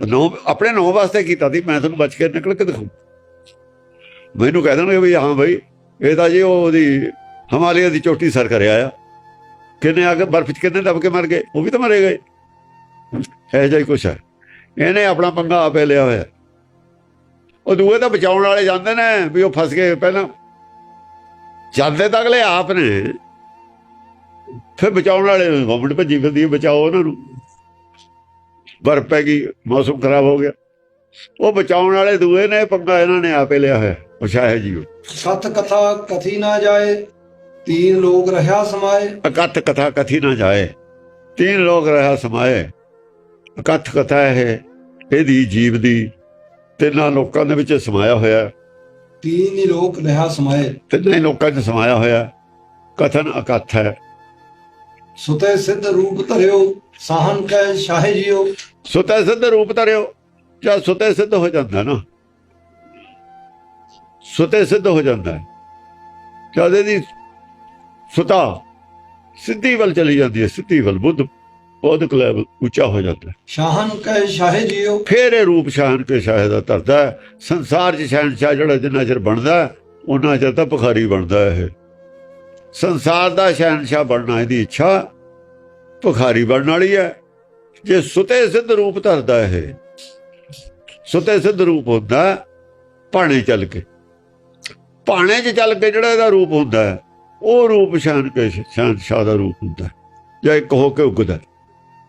ਨੋ ਆਪਣੇ ਨੋ ਵਾਸਤੇ ਕੀਤਾ ਸੀ ਮੈਂ ਤੁਹਾਨੂੰ ਬਚ ਕੇ ਨਿਕਲ ਕੇ ਦਿਖਾਉ ਮੈਨੂੰ ਕਹਿ ਦੇਣਗੇ ਵੀ ਹਾਂ ਭਾਈ ਇਹ ਤਾਂ ਜੀ ਉਹਦੀ ਹਿਮਾਲਿਆ ਦੀ ਚੋਟੀ ਸਰ ਕਰਿਆ ਆ। ਕਿੰਨੇ ਆ ਕੇ ਬਰਫ਼ ਚ ਕਿੰਨੇ ਦਬ ਕੇ ਮਰ ਗਏ? ਉਹ ਵੀ ਤਾਂ ਮਰੇ ਗਏ। ਇਹ ਜਿਹਾ ਹੀ ਕੁਛ ਹੈ। ਇਹਨੇ ਆਪਣਾ ਪੰਗਾ ਆਪੇ ਲਿਆ ਹੋਇਆ। ਉਹ ਦੂਏ ਤਾਂ ਬਚਾਉਣ ਵਾਲੇ ਜਾਂਦੇ ਨੇ ਵੀ ਉਹ ਫਸ ਗਏ ਪਹਿਲਾਂ। ਜਾਂਦੇ ਤਾਂ ਅਗਲੇ ਆਪ ਨੇ। ਫਿਰ ਬਚਾਉਣ ਵਾਲੇ ਗਵਰਨਮੈਂਟ ਭੱਜੀ ਫਿਰਦੀ ਹੈ, ਬਚਾਓ ਉਹਨਾਂ ਨੂੰ। ਬਰਫ਼ ਪੈ ਗਈ, ਮੌਸਮ ਖਰਾਬ ਹੋ ਗਿਆ। ਉਹ ਬਚਾਉਣ ਵਾਲੇ ਦੂਏ ਨੇ, ਪੰਗਾ ਇਹਨਾਂ ਨੇ ਆਪੇ ਲਿਆ ਹੋਇਆ। ਉਹ ਉਸ਼ਾਹ ਜੀ ਸਤ ਕਥਾ ਕਥੀ ਨਾ ਜਾਏ। ਤੀਨ ਲੋਕ ਰਹਾ ਸਮਾਏ ਅਕਥ ਕਥਾ ਕਥੀ ਨਾ ਜਾਏ ਤੀਨ ਲੋਕ ਰਹਾ ਸਮਾਏ ਅਕਥ ਕਥਾ ਹੈ ਇਹਦੀ ਜੀਵ ਦੀ ਤਿੰਨਾਂ ਲੋਕਾਂ ਦੇ ਵਿੱਚ ਸਮਾਇਆ ਹੋਇਆ ਤੀਨ ਹੀ ਲੋਕ ਰਹਾ ਸਮਾਏ ਤਿੰਨਾਂ ਲੋਕਾਂ 'ਚ ਸਮਾਇਆ ਹੋਇਆ ਕਥਨ ਅਕਥ ਹੈ ਸੁਤੇ ਸਿੱਧ ਰੂਪ ਧਰਿਓ ਸਾਹਨ ਕੈ ਸ਼ਾਹੇ ਜੀਓ ਸੁਤੇ ਸਿੱਧ ਰੂਪ ਧਰਿਓ ਜਾਂ ਸੁਤੇ ਸਿੱਧ ਹੋ ਜਾਂਦਾ ਨਾ ਸੁਤੇ ਸਿੱਧ ਹੋ ਜਾਂਦਾ ਹੈ ਜਦ ਇਹਦੀ ਸੁਤਾ। ਸਿੱਧੀ ਵੱਲ ਚਲੀ ਜਾਂਦੀ ਹੈ ਸਿੱਧੀ ਵੱਲ। ਬੁੱਧ ਬੌਧਿਕ ਲੈਵਲ ਉੱਚਾ ਹੋ ਜਾਂਦਾ ਹੈ। ਸ਼ਾਹਨ ਕੈ ਸ਼ਾਹੇ ਜੀਓ। ਫਿਰ ਇਹ ਰੂਪ ਸ਼ਾਹਨ ਕੇ ਸ਼ਾਹ ਦਾ ਧਰਦਾ ਹੈ। ਸੰਸਾਰ 'ਚ ਸ਼ਹਿਨਸ਼ਾਹ ਜਿਹੜਾ ਜਿੰਨਾ ਚਿਰ ਬਣਦਾ ਉਹਨਾਂ ਚਿਰ ਤਾਂ ਭਖਾਰੀ ਬਣਦਾ ਹੈ ਇਹ। ਸੰਸਾਰ ਦਾ ਸ਼ਹਿਨਸ਼ਾਹ ਬਣਨਾ ਇਹਦੀ ਇੱਛਾ ਭਖਾਰੀ ਬਣਨ ਵਾਲੀ ਹੈ। ਜੇ ਸੁਤੇ ਸਿੱਧ ਰੂਪ ਧਰਦਾ ਇਹ ਸੁਤੇ ਸਿੱਧ ਰੂਪ ਹੁੰਦਾ ਭਾਣੇ ਚੱਲ ਕੇ। ਭਾਣੇ 'ਚ ਚੱਲ ਕੇ ਜਿਹੜਾ ਇਹਦਾ ਰੂਪ ਹੁੰਦਾ ਹੈ, ਉਹ ਰੂਪ ਸ਼ਾਨ ਕੇ ਸ਼ਹਿਨਸ਼ਾਹ ਦਾ ਰੂਪ ਹੁੰਦਾ ਜਾਂ ਇੱਕ ਹੋ ਕੇ ਉੱਗਦਾ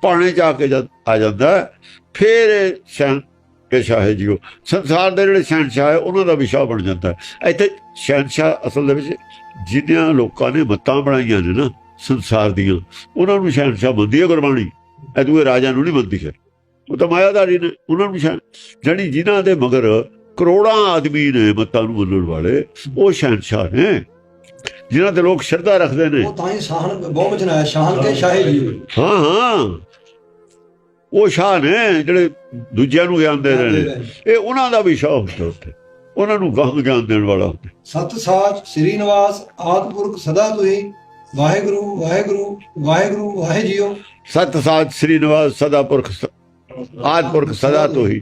ਪਾਣੇ ਭਾਣੇ 'ਚ ਆ ਕੇ ਜਦ ਆ ਜਾਂਦਾ ਫੇਰ ਫਿਰ ਇਹ ਸ਼ਹਿਨ ਕੇ ਸ਼ਾਹ ਜੀਓ। ਸੰਸਾਰ ਦੇ ਜਿਹੜੇ ਸ਼ਹਿਨਸ਼ਾਹ ਹੈ, ਉਹਨਾਂ ਦਾ ਵੀ ਸ਼ਾਹ ਬਣ ਜਾਂਦਾ ਹੈ। ਇੱਥੇ ਸ਼ਹਿਨਸ਼ਾਹ ਅਸਲ ਦੇ ਵਿੱਚ ਜਿਨ੍ਹਾਂ ਲੋਕਾਂ ਨੇ ਮੱਤਾਂ ਬਣਾਈਆਂ ਨੇ ਨਾ ਸੰਸਾਰ ਦੀਆਂ, ਉਹਨਾਂ ਨੂੰ ਸ਼ਹਿਨਸ਼ਾਹ ਮੰਨਦੀ ਹੈ ਗੁਰਬਾਣੀ। ਇਹ ਦੂਏ ਰਾਜਾ ਨੂੰ ਨਹੀਂ ਮੰਨਦੀ ਹੈ ਉਹ ਤਾਂ ਮਾਇਆਦਾਰੀ ਨੇ, ਉਹਨਾਂ ਨੂੰ ਸ਼ਹਿਨ ਜਿਹੜੀ ਜਿਨ੍ਹਾਂ ਦੇ ਮਗਰ ਕਰੋੜਾਂ ਆਦਮੀ ਨੇ ਮੱਤਾਂ ਨੂੰ ਮੰਨਣ ਵਾਲੇ, ਉਹ ਸ਼ਹਿਨਸ਼ਾਹ ਨੇ। ਜਿਨ੍ਹਾਂ ਦੇ ਲੋਕ ਸ਼ਰਧਾ ਰੱਖਦੇ ਨੇ। ਉਹ ਤਾਂ ਹੀ ਸਾਹਨ ਬਹੁ ਵਚਨ ਆਇਆ ਸ਼ਾਹਨ ਕੈ ਸ਼ਾਹੇ ਜੀਓ ਹਾਂ ਹਾਂ। ਉਹ ਸ਼ਾਹ ਨੇ ਜਿਹੜੇ ਦੂਜਿਆਂ ਨੂੰ ਗਿਆਨ ਦੇ ਰਹੇ ਨੇ। ਇਹ ਉਹਨਾਂ ਦਾ ਵੀ ਸ਼ਾਹ ਹੁੰਦਾ ਉੱਥੇ। ਉਹਨਾਂ ਨੂੰ ਗਾਹ ਗਿਆਨ ਦੇਣ ਵਾਲਾ ਹੁੰਦਾ। ਸਤ ਸਾਚ ਸ੍ਰੀ ਨਿਵਾਸ ਆਦਪੁਰਖ ਸਦਾ ਤੁਹੀ ਵਾਹਿਗੁਰੂ ਵਾਹਿਗੁਰੂ ਵਾਹਿਗੁਰੂ ਵਾਹਿ ਜੀਓ ਸਤ ਸਾਧ ਸ੍ਰੀ ਨਿਵਾਸ ਸਦਾ ਪੁਰਖ ਸ- ਆਦਿ ਪੁਰਖ ਸਦਾ ਤੋਹੀ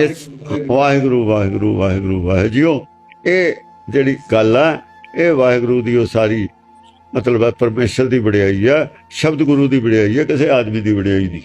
ਇਸ ਵਾਹਿਗੁਰੂ ਵਾਹਿਗੁਰੂ। ਵਾਹਿਗੁਰੂ ਵਾਹਿ ਜੀਓ ਇਹ ਜਿਹੜੀ ਗੱਲ ਹੈ ਇਹ ਵਾਹਿਗੁਰੂ ਦੀ ਉਹ ਸਾਰੀ ਮਤਲਬ ਹੈ ਪਰਮੇਸ਼ਰ ਦੀ ਵਡਿਆਈ ਹੈ, ਸ਼ਬਦ ਗੁਰੂ ਦੀ ਵਡਿਆਈ ਹੈ, ਕਿਸੇ ਆਦਮੀ ਦੀ ਵਡਿਆਈ ਨਹੀਂ।